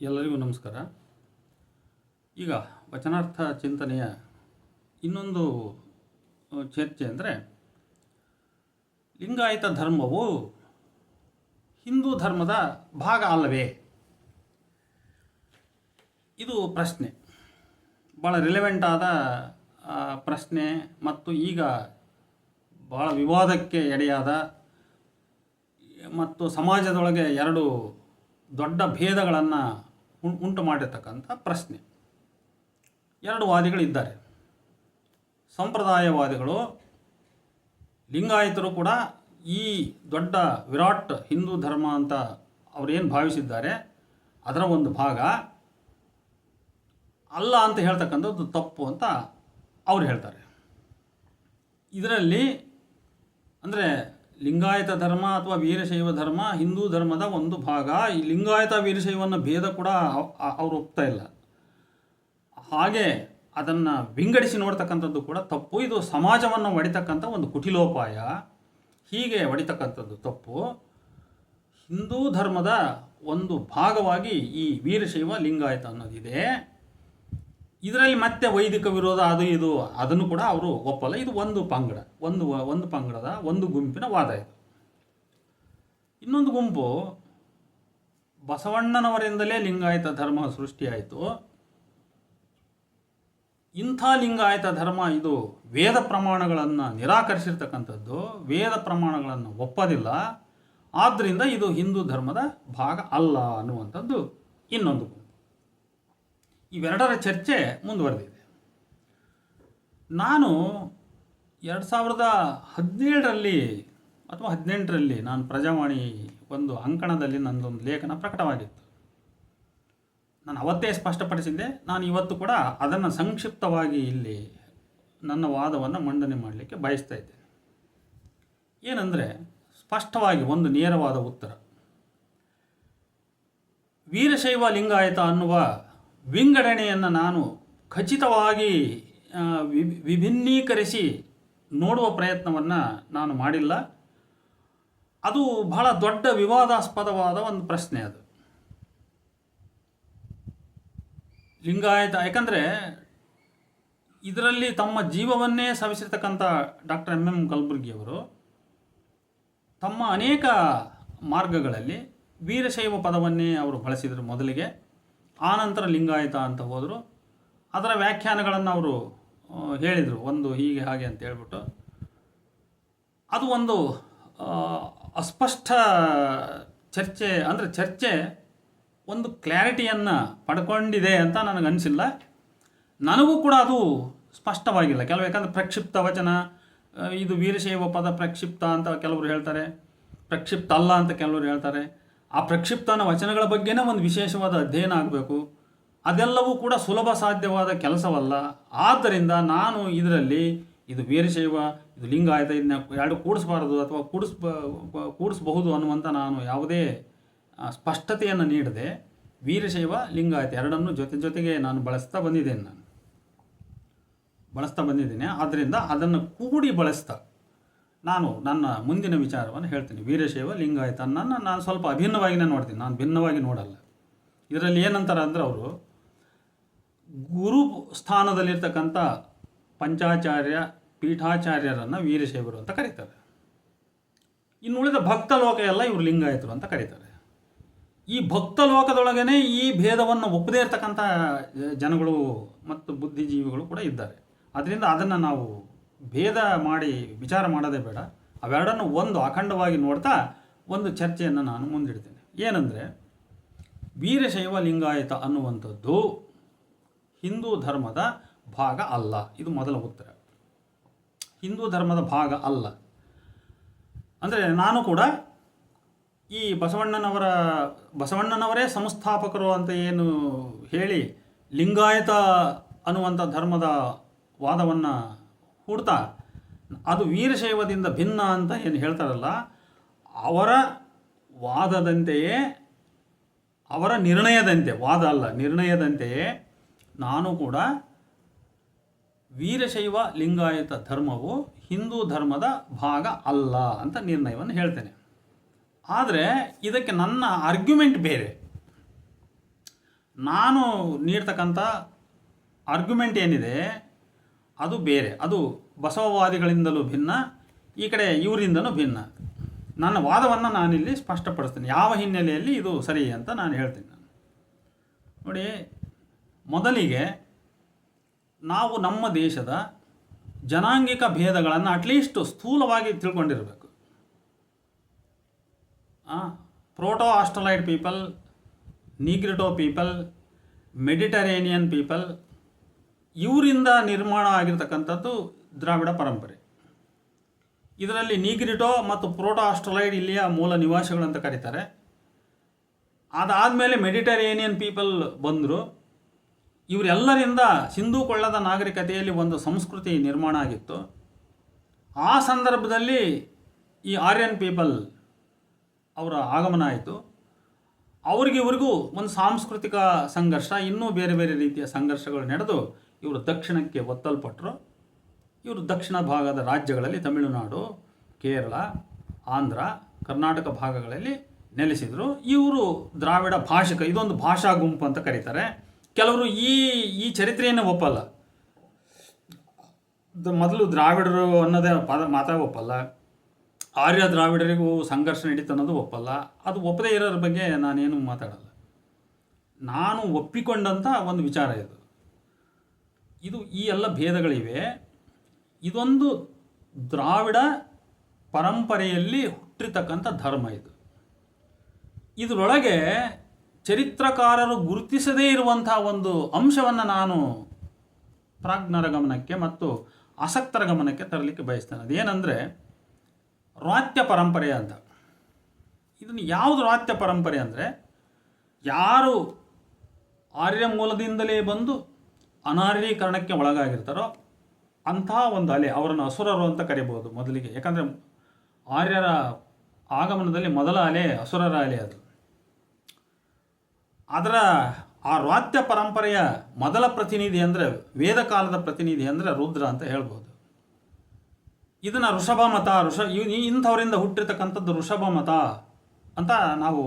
ಎಲ್ಲರಿಗೂ ನಮಸ್ಕಾರ. ಈಗ ವಚನಾರ್ಥ ಚಿಂತನೆಯ ಇನ್ನೊಂದು ಚರ್ಚೆ ಅಂದರೆ ಲಿಂಗಾಯತ ಧರ್ಮವು ಹಿಂದೂ ಧರ್ಮದ ಭಾಗ ಅಲ್ಲವೇ? ಇದು ಪ್ರಶ್ನೆ. ಭಾಳ ರಿಲೆವೆಂಟ್ ಆದ ಪ್ರಶ್ನೆ ಮತ್ತು ಈಗ ಭಾಳ ವಿವಾದಕ್ಕೆ ಎಡೆಯಾದ ಮತ್ತು ಸಮಾಜದೊಳಗೆ ಎರಡು ದೊಡ್ಡ ಭೇದಗಳನ್ನು ಉಂಟು ಮಾಡಿರ್ತಕ್ಕಂಥ ಪ್ರಶ್ನೆ. ಎರಡು ವಾದಿಗಳಿದ್ದಾರೆ. ಸಂಪ್ರದಾಯವಾದಿಗಳು, ಲಿಂಗಾಯತರು ಕೂಡ ಈ ದೊಡ್ಡ ವಿರಾಟ್ ಹಿಂದೂ ಧರ್ಮ ಅಂತ ಅವರೇನು ಭಾವಿಸಿದ್ದಾರೆ, ಅದರ ಒಂದು ಭಾಗ ಅಲ್ಲ ಅಂತ ಹೇಳ್ತಕ್ಕಂಥದ್ದು ತಪ್ಪು ಅಂತ ಅವ್ರು ಹೇಳ್ತಾರೆ. ಇದರಲ್ಲಿ ಅಂದರೆ ಲಿಂಗಾಯತ ಧರ್ಮ ಅಥವಾ ವೀರಶೈವ ಧರ್ಮ, ಹಿಂದೂ ಧರ್ಮದ ಒಂದು ಭಾಗ. ಈ ಲಿಂಗಾಯತ ವೀರಶೈವನ ಭೇದ ಕೂಡ ಅವರು ಒಪ್ತಾ ಇಲ್ಲ. ಹಾಗೆ ಅದನ್ನು ವಿಂಗಡಿಸಿ ನೋಡ್ತಕ್ಕಂಥದ್ದು ಕೂಡ ತಪ್ಪು. ಇದು ಸಮಾಜವನ್ನು ಒಡಿತಕ್ಕಂಥ ಒಂದು ಕುಟಿಲೋಪಾಯ. ಹೀಗೆ ಒಡಿತಕ್ಕಂಥದ್ದು ತಪ್ಪು. ಹಿಂದೂ ಧರ್ಮದ ಒಂದು ಭಾಗವಾಗಿ ಈ ವೀರಶೈವ, ಲಿಂಗಾಯತ ಅನ್ನೋದಿದೆ. ಇದರಲ್ಲಿ ಮತ್ತೆ ವೈದಿಕ ವಿರೋಧ ಅದು ಇದು, ಅದನ್ನು ಕೂಡ ಅವರು ಒಪ್ಪಲ್ಲ. ಇದು ಒಂದು ಪಂಗಡ, ಒಂದು ಒಂದು ಪಂಗಡದ, ಒಂದು ಗುಂಪಿನ ವಾದ ಇದು. ಇನ್ನೊಂದು ಗುಂಪು, ಬಸವಣ್ಣನವರಿಂದಲೇ ಲಿಂಗಾಯತ ಧರ್ಮ ಸೃಷ್ಟಿಯಾಯಿತು. ಇಂಥ ಲಿಂಗಾಯತ ಧರ್ಮ ಇದು ವೇದ ಪ್ರಮಾಣಗಳನ್ನು ನಿರಾಕರಿಸಿರ್ತಕ್ಕಂಥದ್ದು, ವೇದ ಪ್ರಮಾಣಗಳನ್ನು ಒಪ್ಪದಿಲ್ಲ. ಆದ್ದರಿಂದ ಇದು ಹಿಂದೂ ಧರ್ಮದ ಭಾಗ ಅಲ್ಲ ಅನ್ನುವಂಥದ್ದು ಇನ್ನೊಂದು ಇವೆರಡರ ಚರ್ಚೆ ಮುಂದುವರೆದಿದೆ. ನಾನು ಎರಡು ಸಾವಿರದ ಹದಿನೇಳರಲ್ಲಿ ಅಥವಾ ಹದಿನೆಂಟರಲ್ಲಿ ನಾನು ಪ್ರಜಾವಾಣಿ ಒಂದು ಅಂಕಣದಲ್ಲಿ ನನ್ನದೊಂದು ಲೇಖನ ಪ್ರಕಟವಾಗಿತ್ತು. ನಾನು ಅವತ್ತೇ ಸ್ಪಷ್ಟಪಡಿಸಿದ್ದೆ, ನಾನು ಇವತ್ತು ಕೂಡ ಅದನ್ನು ಸಂಕ್ಷಿಪ್ತವಾಗಿ ಇಲ್ಲಿ ನನ್ನ ವಾದವನ್ನು ಮಂಡನೆ ಮಾಡಲಿಕ್ಕೆ ಬಯಸ್ತಾ ಇದ್ದೆ ಏನಂದರೆ, ಸ್ಪಷ್ಟವಾಗಿ ಒಂದು ನೇರವಾದ ಉತ್ತರ. ವೀರಶೈವ ಲಿಂಗಾಯತ ಅನ್ನುವ ವಿಂಗಡಣೆಯನ್ನು ನಾನು ಖಚಿತವಾಗಿ ವಿಭಿನ್ನೀಕರಿಸಿ ನೋಡುವ ಪ್ರಯತ್ನವನ್ನು ನಾನು ಮಾಡಿಲ್ಲ. ಅದು ಬಹಳ ದೊಡ್ಡ ವಿವಾದಾಸ್ಪದವಾದ ಒಂದು ಪ್ರಶ್ನೆ ಅದು. ಲಿಂಗಾಯತ, ಯಾಕಂದರೆ ಇದರಲ್ಲಿ ತಮ್ಮ ಜೀವವನ್ನೇ ಸವಿಸಿರ್ತಕ್ಕಂಥ ಡಾಕ್ಟರ್ ಎಂ ಎಂ ಕಲಬುರ್ಗಿಯವರು ತಮ್ಮ ಅನೇಕ ಮಾರ್ಗಗಳಲ್ಲಿ ವೀರಶೈವ ಪದವನ್ನೇ ಅವರು ಬಳಸಿದರು ಮೊದಲಿಗೆ. ಆನಂತರ ಲಿಂಗಾಯತ ಅಂತ ಹೋದರು. ಅದರ ವ್ಯಾಖ್ಯಾನಗಳನ್ನು ಅವರು ಹೇಳಿದರು. ಒಂದು ಹೀಗೆ ಹಾಗೆ ಅಂತ ಹೇಳ್ಬಿಟ್ಟು. ಅದು ಒಂದು ಅಸ್ಪಷ್ಟ ಚರ್ಚೆ, ಅಂದರೆ ಚರ್ಚೆ ಒಂದು ಕ್ಲಾರಿಟಿಯನ್ನು ಪಡ್ಕೊಂಡಿದೆ ಅಂತ ನನಗೆ ಅನಿಸಿಲ್ಲ ನನಗೂ ಕೂಡ ಅದು ಸ್ಪಷ್ಟವಾಗಿಲ್ಲ. ಕೆಲವು ಯಾಕಂದರೆ ಪ್ರಕ್ಷಿಪ್ತ ವಚನ ಇದು ವೀರಶೈವ ಪದ ಪ್ರಕ್ಷಿಪ್ತ ಅಂತ ಕೆಲವರು ಹೇಳ್ತಾರೆ. ಪ್ರಕ್ಷಿಪ್ತ ಅಲ್ಲ ಅಂತ ಕೆಲವರು ಹೇಳ್ತಾರೆ. ಆ ಪ್ರಕ್ಷಿಪ್ತನ ವಚನಗಳ ಬಗ್ಗೆನೇ ಒಂದು ವಿಶೇಷವಾದ ಅಧ್ಯಯನ ಆಗಬೇಕು. ಅದೆಲ್ಲವೂ ಕೂಡ ಸುಲಭ ಸಾಧ್ಯವಾದ ಕೆಲಸವಲ್ಲ. ಆದ್ದರಿಂದ ನಾನು ಇದರಲ್ಲಿ ಇದು ವೀರಶೈವ, ಇದು ಲಿಂಗಾಯತ ಇದನ್ನ ಎರಡು ಕೂಡಿಸಬಾರದು ಅಥವಾ ಕೂಡಿಸ್ ಕೂಡಿಸಬಹುದು ಅನ್ನುವಂಥ ನಾನು ಯಾವುದೇ ಸ್ಪಷ್ಟತೆಯನ್ನು ನೀಡದೆ ವೀರಶೈವ ಲಿಂಗಾಯತ ಎರಡನ್ನೂ ಜೊತೆ ಜೊತೆಗೆ ನಾನು ಬಳಸ್ತಾ ಬಂದಿದ್ದೇನೆ ನಾನು. ಬಳಸ್ತಾ ಬಂದಿದ್ದೇನೆ. ಆದ್ದರಿಂದ ಅದನ್ನು ಕೂಡಿ ಬಳಸ್ತಾ ನಾನು ನನ್ನ ಮುಂದಿನ ವಿಚಾರವನ್ನು ಹೇಳ್ತೀನಿ. ವೀರಶೈವ ಲಿಂಗಾಯತ ನನ್ನ ನಾನು ಸ್ವಲ್ಪ ಅಭಿನ್ನವಾಗಿನೇ ನೋಡ್ತೀನಿ. ನಾನು ಭಿನ್ನವಾಗಿ ನೋಡಲ್ಲ. ಇದರಲ್ಲಿ ಏನಂತಾರೆ ಅಂದರೆ ಅವರು ಗುರು ಸ್ಥಾನದಲ್ಲಿರ್ತಕ್ಕಂಥ ಪಂಚಾಚಾರ್ಯ, ಪೀಠಾಚಾರ್ಯರನ್ನು ವೀರಶೈವರು ಅಂತ ಕರೀತಾರೆ. ಇನ್ನುಳಿದ ಭಕ್ತ ಲೋಕ ಎಲ್ಲ ಇವರು ಲಿಂಗಾಯತರು ಅಂತ ಕರೀತಾರೆ. ಈ ಭಕ್ತ ಲೋಕದೊಳಗೇ ಈ ಭೇದವನ್ನು ಒಪ್ಪದೇ ಇರತಕ್ಕಂಥ ಜನಗಳು ಮತ್ತು ಬುದ್ಧಿಜೀವಿಗಳು ಕೂಡ ಇದ್ದಾರೆ. ಅದರಿಂದ ಅದನ್ನು ನಾವು ಭೇದ ಮಾಡಿ ವಿಚಾರ ಮಾಡೋದೇ ಬೇಡ. ಅವೆರಡನ್ನು ಒಂದು ಅಖಂಡವಾಗಿ ನೋಡ್ತಾ ಒಂದು ಚರ್ಚೆಯನ್ನು ನಾನು ಮುಂದಿಡ್ತೇನೆ. ಏನಂದರೆ ವೀರಶೈವ ಲಿಂಗಾಯತ ಅನ್ನುವಂಥದ್ದು ಹಿಂದೂ ಧರ್ಮದ ಭಾಗ ಅಲ್ಲ. ಇದು ಮೊದಲ ಉತ್ತರ. ಹಿಂದೂ ಧರ್ಮದ ಭಾಗ ಅಲ್ಲ. ಅಂದರೆ ನಾನು ಕೂಡ ಈ ಬಸವಣ್ಣನವರ, ಬಸವಣ್ಣನವರೇ ಸಂಸ್ಥಾಪಕರು ಅಂತ ಏನು ಹೇಳಿ ಲಿಂಗಾಯತ ಅನ್ನುವಂಥ ಧರ್ಮದ ವಾದವನ್ನು ಹೂಡ್ತಾ. ಅದು ವೀರಶೈವದಿಂದ ಭಿನ್ನ ಅಂತ ಏನು ಹೇಳ್ತಾರಲ್ಲ, ಅವರ ವಾದದಂತೆಯೇ, ಅವರ ನಿರ್ಣಯದಂತೆ, ವಾದ ಅಲ್ಲ, ನಿರ್ಣಯದಂತೆಯೇ ನಾನು ಕೂಡ ವೀರಶೈವ ಲಿಂಗಾಯತ ಧರ್ಮವು ಹಿಂದೂ ಧರ್ಮದ ಭಾಗ ಅಲ್ಲ ಅಂತ ನಿರ್ಣಯವನ್ನು ಹೇಳ್ತೇನೆ. ಆದರೆ ಇದಕ್ಕೆ ನನ್ನ ಆರ್ಗ್ಯುಮೆಂಟ್ ಬೇರೆ. ನಾನು ನೀಡ್ತಕ್ಕಂಥ ಆರ್ಗ್ಯುಮೆಂಟ್ ಏನಿದೆ ಅದು ಬೇರೆ. ಅದು ಬಸವವಾದಿಗಳಿಂದಲೂ ಭಿನ್ನ, ಈ ಕಡೆ ಇವರಿಂದಲೂ ಭಿನ್ನ. ನನ್ನ ವಾದವನ್ನು ನಾನಿಲ್ಲಿ ಸ್ಪಷ್ಟಪಡಿಸ್ತೇನೆ. ಯಾವ ಹಿನ್ನೆಲೆಯಲ್ಲಿ ಇದು ಸರಿ ಅಂತ ನಾನು ಹೇಳ್ತೀನಿ ನಾನು. ನೋಡಿ, ಮೊದಲಿಗೆ ನಾವು ನಮ್ಮ ದೇಶದ ಜನಾಂಗಿಕ ಭೇದಗಳನ್ನು ಅಟ್ಲೀಸ್ಟ್ ಸ್ಥೂಲವಾಗಿ ತಿಳ್ಕೊಂಡಿರಬೇಕು. Proto australoid people negrito people mediterranean people ಇವರಿಂದ ನಿರ್ಮಾಣ ಆಗಿರ್ತಕ್ಕಂಥದ್ದು ದ್ರಾವಿಡ ಪರಂಪರೆ. ಇದರಲ್ಲಿ ನೀಗ್ರಿಟೋ ಮತ್ತು ಪ್ರೋಟೋ ಆಸ್ಟ್ರಲೈಡ್ ಇಲ್ಲಿಯ ಮೂಲ ನಿವಾಸಿಗಳು ಅಂತ ಕರೀತಾರೆ. ಅದಾದಮೇಲೆ ಮೆಡಿಟರೇನಿಯನ್ ಪೀಪಲ್ ಬಂದರು. ಇವರೆಲ್ಲರಿಂದ ಸಿಂಧೂ ಕೊಳ್ಳದ ನಾಗರಿಕತೆಯಲ್ಲಿ ಒಂದು ಸಂಸ್ಕೃತಿ ನಿರ್ಮಾಣ ಆಗಿತ್ತು. ಆ ಸಂದರ್ಭದಲ್ಲಿ ಈ ಆರ್ಯನ್ ಪೀಪಲ್ ಅವರ ಆಗಮನ ಆಯಿತು. ಅವ್ರಿಗೆ ಒಂದು ಸಾಂಸ್ಕೃತಿಕ ಸಂಘರ್ಷ, ಇನ್ನೂ ಬೇರೆ ಬೇರೆ ರೀತಿಯ ಸಂಘರ್ಷಗಳು ನಡೆದು ಇವರು ದಕ್ಷಿಣಕ್ಕೆ ಒತ್ತಲ್ಪಟ್ಟರು ಇವರು ದಕ್ಷಿಣ ಭಾಗದ ರಾಜ್ಯಗಳಲ್ಲಿ ತಮಿಳುನಾಡು, ಕೇರಳ, ಆಂಧ್ರ, ಕರ್ನಾಟಕ ಭಾಗಗಳಲ್ಲಿ ನೆಲೆಸಿದರು. ಇವರು ದ್ರಾವಿಡ ಭಾಷಿಕ, ಇದೊಂದು ಭಾಷಾ ಗುಂಪು ಅಂತ ಕರೀತಾರೆ. ಕೆಲವರು ಈ ಈ ಚರಿತ್ರೆಯನ್ನು ಒಪ್ಪಲ್ಲ. ಮೊದಲು ದ್ರಾವಿಡರು ಅನ್ನೋದೇ ಪದ ಮಾತಾ ಒಪ್ಪಲ್ಲ. ಆರ್ಯ ದ್ರಾವಿಡರಿಗೂ ಸಂಘರ್ಷ ನಡೀತು ಅನ್ನೋದು ಒಪ್ಪಲ್ಲ. ಅದು ಒಪ್ಪದೇ ಇರೋದ್ರ ಬಗ್ಗೆ ನಾನೇನು ಮಾತಾಡಲ್ಲ. ನಾನು ಒಪ್ಪಿಕೊಂಡಂಥ ಒಂದು ವಿಚಾರ ಇದು. ಇದು ಈ ಎಲ್ಲ ಭೇದಗಳಿವೆ. ಇದೊಂದು ದ್ರಾವಿಡ ಪರಂಪರೆಯಲ್ಲಿ ಹುಟ್ಟಿರ್ತಕ್ಕಂಥ ಧರ್ಮ ಇದು. ಇದರೊಳಗೆ ಚರಿತ್ರಕಾರರು ಗುರುತಿಸದೇ ಇರುವಂಥ ಒಂದು ಅಂಶವನ್ನು ನಾನು ಪ್ರಾಜ್ಞರ ಗಮನಕ್ಕೆ ಮತ್ತು ಆಸಕ್ತರ ಗಮನಕ್ಕೆ ತರಲಿಕ್ಕೆ ಬಯಸ್ತೇನೆ. ಅದೇನೆಂದರೆ ರಾತ್ಯ ಪರಂಪರೆ ಅಂತ. ಇದನ್ನು ಯಾವುದು ರಾತ್ಯ ಪರಂಪರೆ ಅಂದರೆ ಯಾರು ಆರ್ಯ ಮೂಲದಿಂದಲೇ ಬಂದು ಅನಾರ್ಯೀಕರಣಕ್ಕೆ ಒಳಗಾಗಿರ್ತಾರೋ ಅಂಥ ಒಂದು ಅಲೆ ಅವರನ್ನು ಅಸುರರು ಅಂತ ಕರಿಬೋದು ಮೊದಲಿಗೆ. ಯಾಕಂದರೆ ಆರ್ಯರ ಆಗಮನದಲ್ಲಿ ಮೊದಲ ಅಲೆ ಅಸುರರ ಅಲೆ ಅದು. ಅದರ ಆ ರಾತ್ಯ ಪರಂಪರೆಯ ಮೊದಲ ಪ್ರತಿನಿಧಿ ಅಂದರೆ ವೇದ ಕಾಲದ ಪ್ರತಿನಿಧಿ ಅಂದರೆ ರುದ್ರ ಅಂತ ಹೇಳ್ಬೋದು. ಇದನ್ನು ಋಷಭ ಮತ, ಋಷ ಇಂಥವರಿಂದ ಹುಟ್ಟಿರ್ತಕ್ಕಂಥದ್ದು ಋಷಭ ಮತ ಅಂತ ನಾವು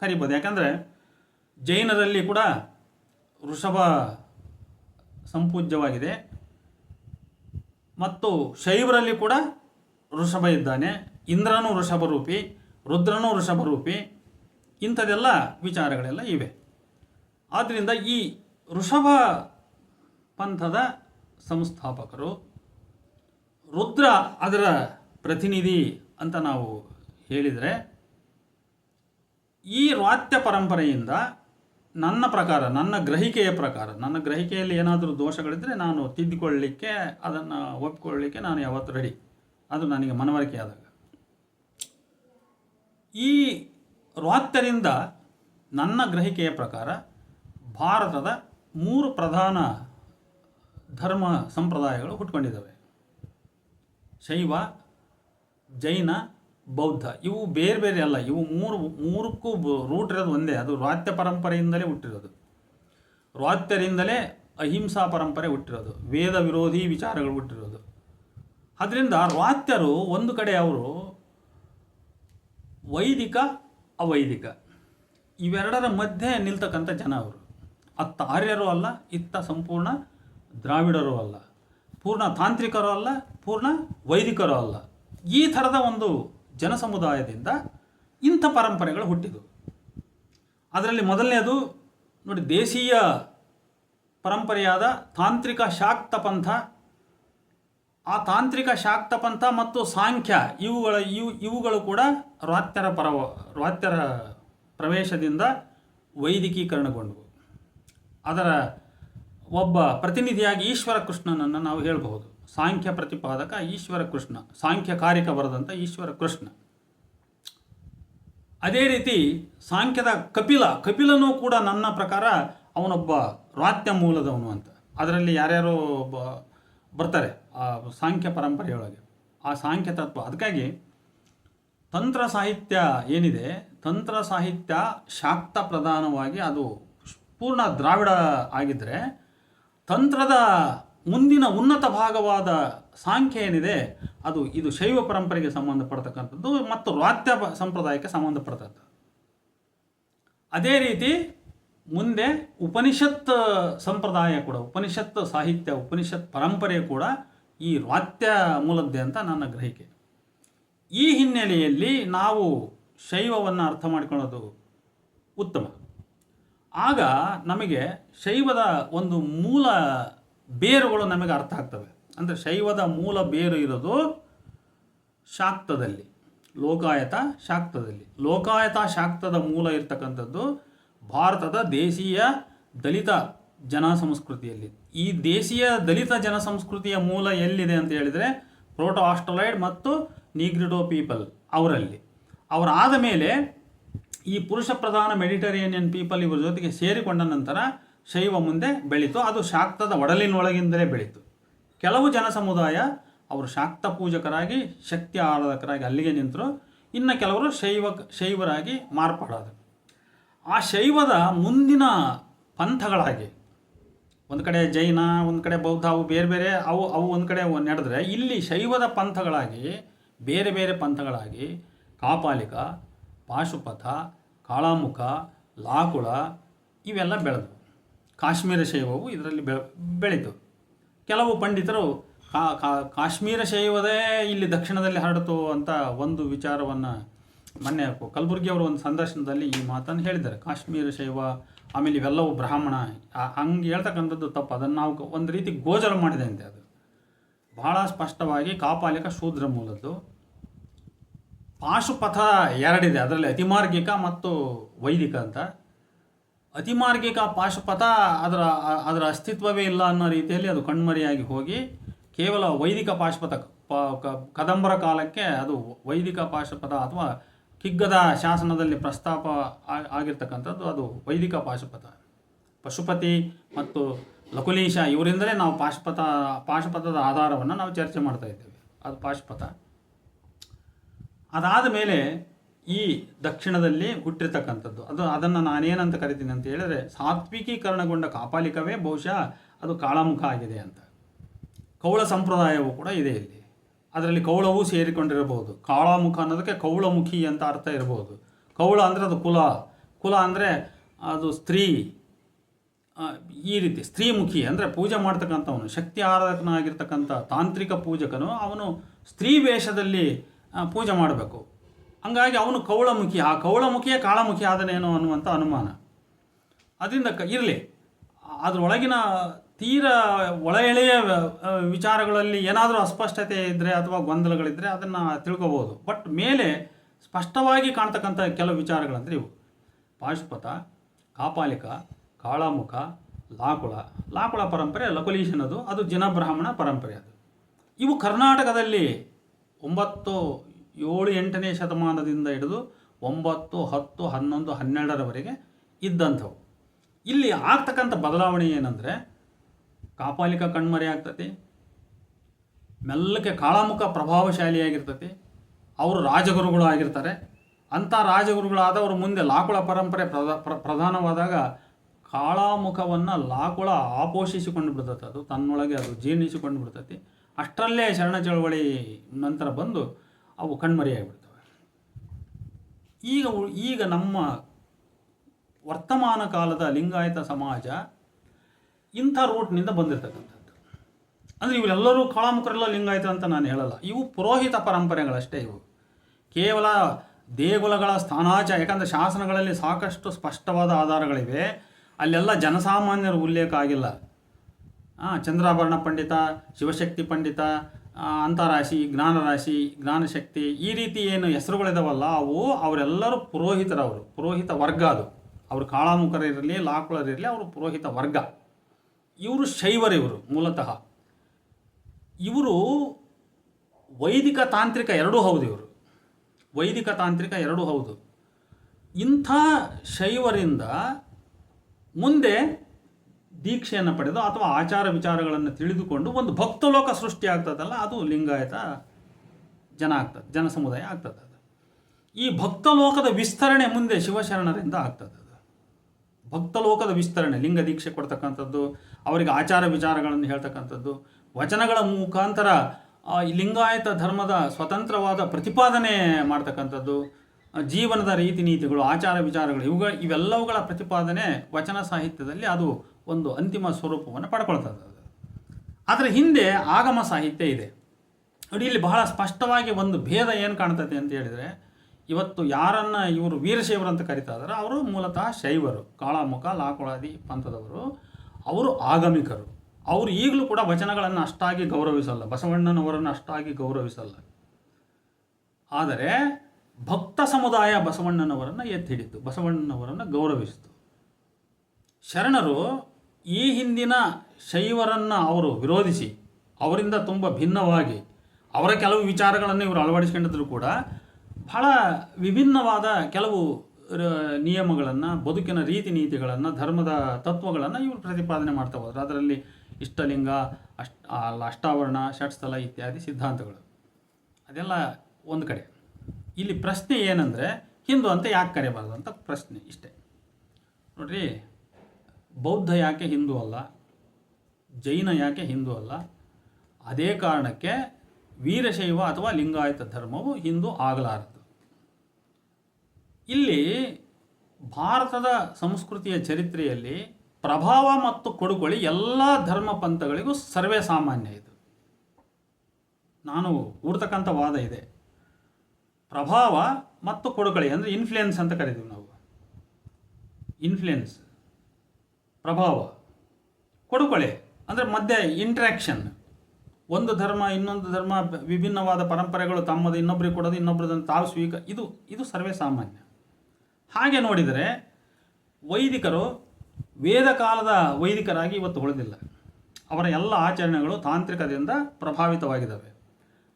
ಕರಿಬೋದು ಯಾಕಂದರೆ ಜೈನರಲ್ಲಿ ಕೂಡ ಋಷಭ ಸಂಪೂಜ್ಯವಾಗಿದೆ. ಮತ್ತು ಶೈವರಲ್ಲಿ ಕೂಡ ಋಷಭ ಇದ್ದಾನೆ. ಇಂದ್ರನೂ ವೃಷಭರೂಪಿ ರುದ್ರನೂ ವೃಷಭರೂಪಿ ಇಂಥದೆಲ್ಲ ವಿಚಾರಗಳೆಲ್ಲ ಇವೆ. ಆದ್ದರಿಂದ ಈ ಋಷಭ ಪಂಥದ ಸಂಸ್ಥಾಪಕರು, ರುದ್ರ ಅದರ ಪ್ರತಿನಿಧಿ ಅಂತ ನಾವು ಹೇಳಿದರೆ, ಈ ರಾತ್ಯ ಪರಂಪರೆಯಿಂದ ನನ್ನ ಪ್ರಕಾರ, ನನ್ನ ಗ್ರಹಿಕೆಯ ಪ್ರಕಾರ, ನನ್ನ ಗ್ರಹಿಕೆಯಲ್ಲಿ ಏನಾದರೂ ದೋಷಗಳಿದ್ದರೆ ನಾನು ತಿದ್ದುಕೊಳ್ಳಲಿಕ್ಕೆ ಅದನ್ನು ಒಪ್ಪಿಕೊಳ್ಳಲಿಕ್ಕೆ ನಾನು ಯಾವತ್ತು ರೆಡಿ ಅದು ನನಗೆ ಮನವರಿಕೆ ಆದಾಗ. ಈ ರಾತ್ಯರಿಂದ ನನ್ನ ಗ್ರಹಿಕೆಯ ಪ್ರಕಾರ ಭಾರತದ ಮೂರು ಪ್ರಧಾನ ಧರ್ಮ ಸಂಪ್ರದಾಯಗಳು ಹುಟ್ಕೊಂಡಿದ್ದಾವೆ. ಶೈವ, ಜೈನ ಬೌದ್ಧ. ಇವು ಬೇರೆ ಬೇರೆ ಅಲ್ಲ, ಇವು ಮೂರು, ಮೂರಕ್ಕೂ ರೂಟ್ ಇರೋದು ಒಂದೇ, ಅದು ರಾತ್ಯ ಪರಂಪರೆಯಿಂದಲೇ ಹುಟ್ಟಿರೋದು. ರಾತ್ಯರಿಂದಲೇ ಅಹಿಂಸಾ ಪರಂಪರೆ ಹುಟ್ಟಿರೋದು, ವೇದ ವಿರೋಧಿ ವಿಚಾರಗಳು ಹುಟ್ಟಿರೋದು. ಅದರಿಂದ ರಾತ್ಯರು ಒಂದು ಕಡೆ ಅವರು ವೈದಿಕ, ಅವೈದಿಕ. ಇವೆರಡರ ಮಧ್ಯೆ ನಿಲ್ತಕ್ಕಂಥ ಜನ ಅವರು. ಅತ್ತ ಆರ್ಯರು ಅಲ್ಲ, ಇತ್ತ ಸಂಪೂರ್ಣ ದ್ರಾವಿಡರು ಅಲ್ಲ. ಪೂರ್ಣ ತಾಂತ್ರಿಕರು ಅಲ್ಲ, ಪೂರ್ಣ ವೈದಿಕರು ಅಲ್ಲ. ಈ ಥರದ ಒಂದು ಜನಸಮುದಾಯದಿಂದ ಇಂಥ ಪರಂಪರೆಗಳು ಹುಟ್ಟಿದವು ಅದರಲ್ಲಿ ಮೊದಲನೆಯದು ನೋಡಿ ದೇಶೀಯ ಪರಂಪರೆಯಾದ ತಾಂತ್ರಿಕ ಶಾಕ್ತ ಪಂಥ. ಆ ತಾಂತ್ರಿಕ ಶಾಕ್ತ ಪಂಥ ಮತ್ತು ಸಾಂಖ್ಯ ಇವುಗಳ ಇವು, ಇವುಗಳು ಕೂಡ ರಾತ್ಯರ ಪರವ ರಾತ್ಯರ ಪ್ರವೇಶದಿಂದ ವೈದಿಕೀಕರಣಗೊಂಡವು. ಅದರ ಒಬ್ಬ ಪ್ರತಿನಿಧಿಯಾಗಿ ಈಶ್ವರ ಕೃಷ್ಣನನ್ನು ನಾವು ಹೇಳಬಹುದು. ಸಾಂಖ್ಯ ಪ್ರತಿಪಾದಕ ಈಶ್ವರ ಕೃಷ್ಣ, ಸಾಂಖ್ಯ ಕಾರಿಕ ಬರೆದಂಥ ಈಶ್ವರ ಕೃಷ್ಣ. ಅದೇ ರೀತಿ ಸಾಂಖ್ಯದ ಕಪಿಲ, ಕಪಿಲನೂ ಕೂಡ ನನ್ನ ಪ್ರಕಾರ ಅವನೊಬ್ಬ ರಾತ್ಯ ಮೂಲದವನು ಅಂತ. ಅದರಲ್ಲಿ ಯಾರ್ಯಾರು ಒಬ್ಬ ಬರ್ತಾರೆ ಆ ಸಾಂಖ್ಯ ಪರಂಪರೆಯೊಳಗೆ. ಆ ಸಾಂಖ್ಯ ತತ್ವ, ಅದಕ್ಕಾಗಿ ತಂತ್ರ ಸಾಹಿತ್ಯ ಏನಿದೆ, ತಂತ್ರ ಸಾಹಿತ್ಯ ಶಾಕ್ತ ಪ್ರಧಾನವಾಗಿ ಅದು ಪೂರ್ಣ ದ್ರಾವಿಡ ಆಗಿದ್ದರೆ ತಂತ್ರದ ಮುಂದಿನ ಉನ್ನತ ಭಾಗವಾದ ಸಾಂಖ್ಯ ಏನಿದೆ, ಅದು ಇದು ಶೈವ ಪರಂಪರೆಗೆ ಸಂಬಂಧಪಡ್ತಕ್ಕಂಥದ್ದು ಮತ್ತು ರಾತ್ಯ ಸಂಪ್ರದಾಯಕ್ಕೆ ಸಂಬಂಧಪಡ್ತದ್ದು ಅದೇ ರೀತಿ ಮುಂದೆ ಉಪನಿಷತ್ ಸಂಪ್ರದಾಯ ಕೂಡ, ಉಪನಿಷತ್ ಸಾಹಿತ್ಯ, ಉಪನಿಷತ್ ಪರಂಪರೆ ಕೂಡ ಈ ರಾತ್ಯ ಮೂಲದ್ದೇ ಅಂತ ನನ್ನ ಗ್ರಹಿಕೆ. ಈ ಹಿನ್ನೆಲೆಯಲ್ಲಿ ನಾವು ಶೈವವನ್ನು ಅರ್ಥ ಮಾಡಿಕೊಳ್ಳೋದು ಉತ್ತಮ. ಆಗ ನಮಗೆ ಶೈವದ ಒಂದು ಮೂಲ ಬೇರುಗಳು ನಮಗೆ ಅರ್ಥ ಆಗ್ತವೆ. ಅಂದರೆ ಶೈವದ ಮೂಲ ಬೇರು ಇರೋದು ಶಾಕ್ತದಲ್ಲಿ, ಲೋಕಾಯತ ಶಾಕ್ತದಲ್ಲಿ. ಲೋಕಾಯತ ಶಾಕ್ತದ ಮೂಲ ಇರ್ತಕ್ಕಂಥದ್ದು ಭಾರತದ ದೇಶೀಯ ದಲಿತ ಜನ ಸಂಸ್ಕೃತಿಯಲ್ಲಿ ಈ ದೇಶೀಯ ದಲಿತ ಜನ ಸಂಸ್ಕೃತಿಯ ಮೂಲ ಎಲ್ಲಿದೆ ಅಂತ ಹೇಳಿದರೆ ಪ್ರೋಟೋ ಆಸ್ಟ್ರಲೈಡ್ ಮತ್ತು ನೀಗ್ರಿಡೋ ಪೀಪಲ್ ಅವರಲ್ಲಿ ಅವರಾದ ಮೇಲೆ ಈ ಪುರುಷ ಪ್ರಧಾನ ಮೆಡಿಟರೇನಿಯನ್ ಪೀಪಲ್ ಇವರ ಜೊತೆಗೆ ಸೇರಿಕೊಂಡ ನಂತರ ಶೈವ ಮುಂದೆ ಬೆಳೀತು. ಅದು ಶಾಕ್ತದ ಒಡಲಿನೊಳಗಿಂದಲೇ ಬೆಳೀತು. ಕೆಲವು ಜನ ಸಮುದಾಯ ಅವರು ಶಾಕ್ತ ಪೂಜಕರಾಗಿ, ಶಕ್ತಿ ಆರಾಧಕರಾಗಿ ಅಲ್ಲಿಗೆ ನಿಂತರು. ಇನ್ನು ಕೆಲವರು ಶೈವ, ಶೈವರಾಗಿ ಮಾರ್ಪಾಡೋದು ಆ ಶೈವದ ಮುಂದಿನ ಪಂಥಗಳಾಗಿ, ಒಂದು ಕಡೆ ಜೈನ, ಒಂದು ಕಡೆ ಬೌದ್ಧ, ಅವು ಬೇರೆ ಬೇರೆ, ಅವು ಅವು ಒಂದು ಕಡೆ ನಡೆದ್ರೆ ಇಲ್ಲಿ ಶೈವದ ಪಂಥಗಳಾಗಿ, ಬೇರೆ ಬೇರೆ ಪಂಥಗಳಾಗಿ ಕಾಪಾಲಿಕ, ಪಾಶುಪಥ, ಕಾಳಾಮುಖ, ಲಾಕುಳ, ಇವೆಲ್ಲ ಬೆಳೆದವು. ಕಾಶ್ಮೀರ ಶೈವವು ಇದರಲ್ಲಿ ಬೆಳೆ ಬೆಳೀತು ಕೆಲವು ಪಂಡಿತರು ಕಾಶ್ಮೀರ ಶೈವದೇ ಇಲ್ಲಿ ದಕ್ಷಿಣದಲ್ಲಿ ಹರಡಿತು ಅಂತ ಒಂದು ವಿಚಾರವನ್ನು ಮೊನ್ನೆ ಕಲಬುರ್ಗಿ ಅವರು ಒಂದು ಸಂದರ್ಶನದಲ್ಲಿ ಈ ಮಾತನ್ನು ಹೇಳಿದ್ದಾರೆ. ಕಾಶ್ಮೀರ ಶೈವ, ಆಮೇಲೆ ಇವೆಲ್ಲವೂ ಬ್ರಾಹ್ಮಣ ಹಂಗೆ ಹೇಳ್ತಕ್ಕಂಥದ್ದು ತಪ್ಪು. ಅದನ್ನು ನಾವು ಒಂದು ರೀತಿ ಗೋಚರ ಮಾಡಿದೆ ಅಂತೆ ಅದು. ಬಹಳ ಸ್ಪಷ್ಟವಾಗಿ ಕಾಪಾಲಿಕ ಶೂದ್ರ ಮೂಲದ್ದು. ಪಾಶುಪಥ ಎರಡಿದೆ. ಅದರಲ್ಲಿ ಅತಿಮಾರ್ಗಿಕ ಮತ್ತು ವೈದಿಕ ಅಂತ. ಅತಿಮಾರ್ಗಿಕ ಪಾಶುಪಥ ಅದರ ಅದರ ಅಸ್ತಿತ್ವವೇ ಇಲ್ಲ ಅನ್ನೋ ರೀತಿಯಲ್ಲಿ ಅದು ಕಣ್ಮರೆಯಾಗಿ ಹೋಗಿ ಕೇವಲ ವೈದಿಕ ಪಾಶುಪಥ ಕದಂಬರ ಕಾಲಕ್ಕೆ ಅದು ವೈದಿಕ ಪಾಶುಪಥ ಅಥವಾ ಕಿಗ್ಗದ ಶಾಸನದಲ್ಲಿ ಪ್ರಸ್ತಾಪ ಆಗಿರ್ತಕ್ಕಂಥದ್ದು ಅದು ವೈದಿಕ ಪಾಶುಪಥ. ಪಶುಪತಿ ಮತ್ತು ಲಕುಲೀಶ ಇವರಿಂದಲೇ ನಾವು ಪಾಶುಪಥ, ಪಾಶುಪಥದ ಆಧಾರವನ್ನು ನಾವು ಚರ್ಚೆ ಮಾಡ್ತಾ ಇದ್ದೇವೆ. ಅದು ಪಾಶುಪಥ. ಅದಾದ ಮೇಲೆ ಈ ದಕ್ಷಿಣದಲ್ಲಿ ಹುಟ್ಟಿರ್ತಕ್ಕಂಥದ್ದು. ಅದು ಅದನ್ನು ನಾನೇನಂತ ಕರಿತೀನಿ ಅಂತ ಹೇಳಿದ್ರೆ ಸಾತ್ವಿಕೀಕರಣಗೊಂಡ ಕಾಪಾಲಿಕವೇ ಬಹುಶಃ ಅದು ಕಾಳಮುಖ ಆಗಿದೆ ಅಂತ. ಕೌಳ ಸಂಪ್ರದಾಯವು ಕೂಡ ಇದೆ ಇಲ್ಲಿ. ಅದರಲ್ಲಿ ಕೌಳವೂ ಸೇರಿಕೊಂಡಿರಬಹುದು. ಕಾಳಾಮುಖ ಅನ್ನೋದಕ್ಕೆ ಕೌಳಮುಖಿ ಅಂತ ಅರ್ಥ ಇರಬಹುದು. ಕೌಳ ಅಂದರೆ ಅದು ಕುಲ. ಕುಲ ಅಂದರೆ ಅದು ಸ್ತ್ರೀ. ಈ ರೀತಿ ಸ್ತ್ರೀಮುಖಿ ಅಂದರೆ ಪೂಜೆ ಮಾಡ್ತಕ್ಕಂಥವನು, ಶಕ್ತಿ ಆರಾಧಕನಾಗಿರ್ತಕ್ಕಂಥ ತಾಂತ್ರಿಕ ಪೂಜಕನು, ಅವನು ಸ್ತ್ರೀ ವೇಷದಲ್ಲಿ ಪೂಜೆ ಮಾಡಬೇಕು. ಹಂಗಾಗಿ ಅವನು ಕೌಳಮುಖಿ, ಆ ಕೌಳಮುಖಿಯೇ ಕಾಳಮುಖಿ ಆದನೇನೋ ಅನ್ನುವಂಥ ಅನುಮಾನ. ಅದರಿಂದ ಕ, ಇರಲಿ. ಅದರೊಳಗಿನ ತೀರ ಒಳ ಎಳೆಯ ವಿಚಾರಗಳಲ್ಲಿ ಏನಾದರೂ ಅಸ್ಪಷ್ಟತೆ ಇದ್ದರೆ ಅಥವಾ ಗೊಂದಲಗಳಿದ್ದರೆ ಅದನ್ನು ತಿಳ್ಕೋಬೋದು. ಬಟ್ ಮೇಲೆ ಸ್ಪಷ್ಟವಾಗಿ ಕಾಣ್ತಕ್ಕಂಥ ಕೆಲವು ವಿಚಾರಗಳಂದರೆ ಇವು. ಪಾಶುಪಥ ಕಾಪಾಲಿಕ, ಕಾಳಾಮುಖ, ಲಾಕುಳ. ಲಾಕುಳ ಪರಂಪರೆ, ಲಕುಲೀಶನದು, ಅದು ಜಿನ ಬ್ರಾಹ್ಮಣ ಪರಂಪರೆ ಅದು. ಇವು ಕರ್ನಾಟಕದಲ್ಲಿ ಒಂಬತ್ತು ಏಳು ಎಂಟನೇ ಶತಮಾನದಿಂದ ಹಿಡಿದು ಒಂಬತ್ತು, ಹತ್ತು, ಹನ್ನೊಂದು, ಹನ್ನೆರಡರವರೆಗೆ ಇದ್ದಂಥವು. ಇಲ್ಲಿ ಆಗ್ತಕ್ಕಂಥ ಬದಲಾವಣೆ ಏನಂದರೆ ಕಾಪಾಲಿಕ ಕಣ್ಮರೆ ಆಗ್ತತಿ, ಮೆಲ್ಲಕ್ಕೆ ಕಾಳಾಮುಖ ಪ್ರಭಾವಶಾಲಿಯಾಗಿರ್ತತಿ, ಅವರು ರಾಜಗುರುಗಳು ಆಗಿರ್ತಾರೆ. ಅಂಥ ರಾಜಗುರುಗಳಾದವರು ಮುಂದೆ ಲಾಕುಳ ಪರಂಪರೆ ಪ್ರದ ಪ್ರ, ಪ್ರಧಾನವಾದಾಗ ಕಾಳಾಮುಖವನ್ನು ಲಾಕುಳ ಆಪೋಷಿಸಿಕೊಂಡು ಬಿಡ್ತೈತೆ ಅದು, ತನ್ನೊಳಗೆ ಅದು ಜೀರ್ಣಿಸಿಕೊಂಡು ಬಿಡ್ತತಿ. ಅಷ್ಟರಲ್ಲೇ ಶರಣ ಚಳವಳಿ ನಂತರ ಬಂದು ಅವು ಕಣ್ಮರೆಯಾಗಿಬಿಡ್ತವೆ. ಈಗ ಈಗ ನಮ್ಮ ವರ್ತಮಾನ ಕಾಲದ ಲಿಂಗಾಯತ ಸಮಾಜ ಇಂಥ ರೂಟ್ನಿಂದ ಬಂದಿರತಕ್ಕಂಥದ್ದು. ಅಂದರೆ ಇವರೆಲ್ಲರೂ ಕಾಳಾಮುಖರೆಲ್ಲ ಲಿಂಗಾಯತ ಅಂತ ನಾನು ಹೇಳಲ್ಲ. ಇವು ಪುರೋಹಿತ ಪರಂಪರೆಗಳಷ್ಟೇ ಇವು. ಕೇವಲ ದೇಗುಲಗಳ ಸ್ಥಾನಾಚ, ಯಾಕಂದರೆ ಶಾಸನಗಳಲ್ಲಿ ಸಾಕಷ್ಟು ಸ್ಪಷ್ಟವಾದ ಆಧಾರಗಳಿವೆ. ಅಲ್ಲೆಲ್ಲ ಜನಸಾಮಾನ್ಯರ ಉಲ್ಲೇಖ ಆಗಿಲ್ಲ. ಚಂದ್ರಾಭರಣ ಪಂಡಿತ, ಶಿವಶಕ್ತಿ ಪಂಡಿತ ಅಂತರಾಶಿ, ಜ್ಞಾನರಾಶಿ, ಜ್ಞಾನಶಕ್ತಿ ಈ ರೀತಿ ಏನು ಹೆಸರುಗಳಿದಾವಲ್ಲ, ಅವು ಅವರೆಲ್ಲರೂ ಪುರೋಹಿತರವರು. ಪುರೋಹಿತ ವರ್ಗ ಅದು. ಅವರು ಕಾಳಾಮುಖರಿರಲಿ ಲಾಕುಳರಿರಲಿ ಅವರು ಪುರೋಹಿತ ವರ್ಗ. ಇವರು ಶೈವರಿವರು ಮೂಲತಃ. ಇವರು ವೈದಿಕ ತಾಂತ್ರಿಕ ಎರಡೂ ಹೌದು ಇವರು. ವೈದಿಕ ತಾಂತ್ರಿಕ ಎರಡೂ ಹೌದು. ಇಂಥ ಶೈವರಿಂದ ಮುಂದೆ ದೀಕ್ಷೆಯನ್ನು ಪಡೆದು ಅಥವಾ ಆಚಾರ ವಿಚಾರಗಳನ್ನು ತಿಳಿದುಕೊಂಡು ಒಂದು ಭಕ್ತಲೋಕ ಸೃಷ್ಟಿ ಆಗ್ತದಲ್ಲ, ಅದು ಲಿಂಗಾಯತ ಜನ ಆಗ್ತದೆ, ಜನ ಸಮುದಾಯ ಆಗ್ತದೆ ಅದು. ಈ ಭಕ್ತಲೋಕದ ವಿಸ್ತರಣೆ ಮುಂದೆ ಶಿವಶರಣರಿಂದ ಆಗ್ತದೆ ಅದು. ಭಕ್ತಲೋಕದ ವಿಸ್ತರಣೆ, ಲಿಂಗ ದೀಕ್ಷೆ ಕೊಡ್ತಕ್ಕಂಥದ್ದು, ಅವರಿಗೆ ಆಚಾರ ವಿಚಾರಗಳನ್ನು ಹೇಳ್ತಕ್ಕಂಥದ್ದು, ವಚನಗಳ ಮುಖಾಂತರ ಈ ಲಿಂಗಾಯತ ಧರ್ಮದ ಸ್ವತಂತ್ರವಾದ ಪ್ರತಿಪಾದನೆ ಮಾಡ್ತಕ್ಕಂಥದ್ದು ಜೀವನದ ರೀತಿ ನೀತಿಗಳು, ಆಚಾರ ವಿಚಾರಗಳು, ಇವುಗಳ, ಇವೆಲ್ಲವುಗಳ ಪ್ರತಿಪಾದನೆ ವಚನ ಸಾಹಿತ್ಯದಲ್ಲಿ ಅದು ಒಂದು ಅಂತಿಮ ಸ್ವರೂಪವನ್ನು ಪಡ್ಕೊಳ್ತದೆ ಅದು. ಅದರ ಹಿಂದೆ ಆಗಮ ಸಾಹಿತ್ಯ ಇದೆ. ನೋಡಿ, ಇಲ್ಲಿ ಬಹಳ ಸ್ಪಷ್ಟವಾಗಿ ಒಂದು ಭೇದ ಏನು ಕಾಣ್ತದೆ ಅಂತ ಹೇಳಿದರೆ, ಇವತ್ತು ಯಾರನ್ನು ಇವರು ವೀರಶೈವರು ಅಂತ ಕರಿತಾ ಇದ್ದಾರೆ ಅವರು ಮೂಲತಃ ಶೈವರು, ಕಾಳಾಮುಖ, ಲಾಕೊಳಾದಿ ಪಂಥದವರು. ಅವರು ಆಗಮಿಕರು. ಅವರು ಈಗಲೂ ಕೂಡ ವಚನಗಳನ್ನು ಅಷ್ಟಾಗಿ ಗೌರವಿಸಲ್ಲ, ಬಸವಣ್ಣನವರನ್ನು ಅಷ್ಟಾಗಿ ಗೌರವಿಸಲ್ಲ. ಆದರೆ ಭಕ್ತ ಸಮುದಾಯ ಬಸವಣ್ಣನವರನ್ನು ಎತ್ತಿ ಹಿಡಿತು ಬಸವಣ್ಣನವರನ್ನು ಗೌರವಿಸಿತು. ಶರಣರು ಈ ಹಿಂದಿನ ಶೈವರನ್ನು ಅವರು ವಿರೋಧಿಸಿ, ಅವರಿಂದ ತುಂಬ ಭಿನ್ನವಾಗಿ, ಅವರ ಕೆಲವು ವಿಚಾರಗಳನ್ನು ಇವರು ಅಳವಡಿಸ್ಕೊಂಡಿದ್ರು ಕೂಡ, ಬಹಳ ವಿಭಿನ್ನವಾದ ಕೆಲವು ನಿಯಮಗಳನ್ನು, ಬದುಕಿನ ರೀತಿ ನೀತಿಗಳನ್ನು, ಧರ್ಮದ ತತ್ವಗಳನ್ನು ಇವರು ಪ್ರತಿಪಾದನೆ ಮಾಡ್ತಾ ಹೋದ್ರು. ಅದರಲ್ಲಿ ಇಷ್ಟಲಿಂಗ, ಅಷ್ಟ ಅಲ್ಲ, ಅಷ್ಟಾವರಣ, ಷಟ್ಸ್ಥಲ ಇತ್ಯಾದಿ ಸಿದ್ಧಾಂತಗಳು. ಅದೆಲ್ಲ ಒಂದು ಕಡೆ. ಇಲ್ಲಿ ಪ್ರಶ್ನೆ ಏನಂದರೆ, ಹಿಂದೂ ಅಂತ ಯಾಕೆ ಕರೆಯಬಾರ್ದು ಅಂತ ಪ್ರಶ್ನೆ ಇಷ್ಟೇ. ನೋಡ್ರಿ ಬೌದ್ಧ ಯಾಕೆ ಹಿಂದೂ ಅಲ್ಲ? ಜೈನ ಯಾಕೆ ಹಿಂದೂ ಅಲ್ಲ? ಅದೇ ಕಾರಣಕ್ಕೆ ವೀರಶೈವ ಅಥವಾ ಲಿಂಗಾಯತ ಧರ್ಮವು ಹಿಂದೂ ಆಗಲಾರದು. ಇಲ್ಲಿ ಭಾರತದ ಸಂಸ್ಕೃತಿಯ ಚರಿತ್ರೆಯಲ್ಲಿ ಪ್ರಭಾವ ಮತ್ತು ಕೊಡುಗೊಳಿ ಎಲ್ಲ ಧರ್ಮ ಪಂಥಗಳಿಗೂ ಸರ್ವೇ ಸಾಮಾನ್ಯ ಇದು. ನಾನು ಹೂಡ್ತಕ್ಕಂಥ ವಾದ ಇದೆ. ಪ್ರಭಾವ ಮತ್ತು ಕೊಡುಗೊಳಿ ಅಂದರೆ ಇನ್ಫ್ಲುಯೆನ್ಸ್ ಅಂತ ಕರಿತೀವಿ ನಾವು. ಇನ್ಫ್ಲುಯೆನ್ಸ್ ಪ್ರಭಾವ. ಕೊಡುಕೊಳೆ. ಅಂದರೆ ಮಧ್ಯೆ ಇಂಟ್ರ್ಯಾಕ್ಷನ್ ಒಂದು ಧರ್ಮ, ಇನ್ನೊಂದು ಧರ್ಮ, ವಿಭಿನ್ನವಾದ ಪರಂಪರೆಗಳು, ತಮ್ಮದು ಇನ್ನೊಬ್ಬರಿಗೆ ಕೊಡೋದು ಇನ್ನೊಬ್ಬರದನ್ನು ತಾವು ಸ್ವೀಕ, ಇದು ಇದು ಸರ್ವೇ ಸಾಮಾನ್ಯ. ಹಾಗೆ ನೋಡಿದರೆ, ವೈದಿಕರು ವೇದ ಕಾಲದ ವೈದಿಕರಾಗಿ ಇವತ್ತು ಉಳಿದಿಲ್ಲ. ಅವರ ಎಲ್ಲ ಆಚರಣೆಗಳು ತಾಂತ್ರಿಕದಿಂದ ಪ್ರಭಾವಿತವಾಗಿದ್ದಾವೆ.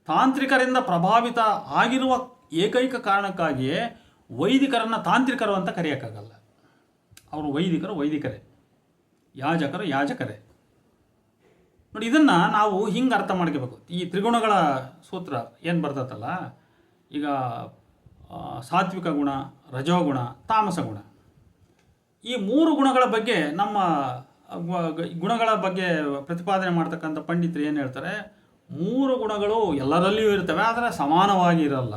ತಾಂತ್ರಿಕರಿಂದ ಪ್ರಭಾವಿತ ಆಗಿರುವ ಏಕೈಕ ಕಾರಣಕ್ಕಾಗಿಯೇ ವೈದಿಕರನ್ನು ತಾಂತ್ರಿಕರು ಅಂತ ಕರೆಯೋಕ್ಕಾಗಲ್ಲ. ಅವರು ವೈದಿಕರು, ವೈದಿಕರೇ. ಯಾಜಕರು ಯಾಜಕರೇ. ನೋಡಿ, ಇದನ್ನು ನಾವು ಹಿಂಗೆ ಅರ್ಥ ಮಾಡ್ಕೋಬೇಕು. ಈ ತ್ರಿಗುಣಗಳ ಸೂತ್ರ ಏನು ಬರ್ತದಲ್ಲ ಈಗ ಸಾತ್ವಿಕ ಗುಣ, ರಜೋಗುಣ, ತಾಮಸ ಗುಣ. ಈ ಮೂರು ಗುಣಗಳ ಬಗ್ಗೆ ನಮ್ಮ ಗುಣಗಳ ಬಗ್ಗೆ ಪ್ರತಿಪಾದನೆ ಮಾಡ್ತಕ್ಕಂಥ ಪಂಡಿತರು ಏನು ಹೇಳ್ತಾರೆ? ಮೂರು ಗುಣಗಳು ಎಲ್ಲರಲ್ಲಿಯೂ ಇರ್ತವೆ, ಆದರೆ ಸಮಾನವಾಗಿ ಇರಲ್ಲ.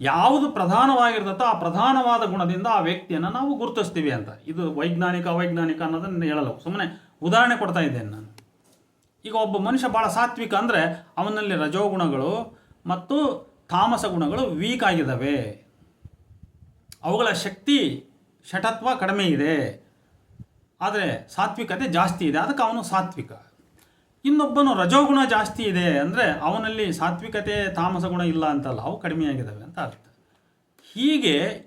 ಯಾವುದು ಪ್ರಧಾನವಾಗಿರ್ತದೋ ಆ ಪ್ರಧಾನವಾದ ಗುಣದಿಂದ ಆ ವ್ಯಕ್ತಿಯನ್ನು ನಾವು ಗುರುತಿಸ್ತೀವಿ ಅಂತ. ಇದು ವೈಜ್ಞಾನಿಕ, ಅವೈಜ್ಞಾನಿಕ ಅನ್ನೋದನ್ನು ಹೇಳಲು ಸುಮ್ಮನೆ ಉದಾಹರಣೆ ಕೊಡ್ತಾ ಇದ್ದೇನೆ ನಾನು. ಈಗ ಒಬ್ಬ ಮನುಷ್ಯ ಭಾಳ ಸಾತ್ವಿಕ ಅಂದರೆ ಅವನಲ್ಲಿ ರಜೋಗುಣಗಳು ಮತ್ತು ತಾಮಸ ಗುಣಗಳು ವೀಕ್ ಆಗಿದ್ದಾವೆ. ಅವುಗಳ ಶಕ್ತಿ ಶಟತ್ವ ಕಡಿಮೆ ಇದೆ. ಆದರೆ ಸಾತ್ವಿಕತೆ ಜಾಸ್ತಿ ಇದೆ. ಅದಕ್ಕೆ ಅವನು ಸಾತ್ವಿಕ. ಇನ್ನೊಬ್ಬನು ರಜೋಗುಣ ಜಾಸ್ತಿ ಇದೆ ಅಂದರೆ ಅವನಲ್ಲಿ ಸಾತ್ವಿಕತೆ, ತಾಮಸ ಗುಣ ಇಲ್ಲ ಅಂತಲ್ಲ, ಅವು ಕಡಿಮೆಯಾಗಿದ್ದಾವೆ ಅಂತ ಅರ್ಥ. ಹೀಗೆ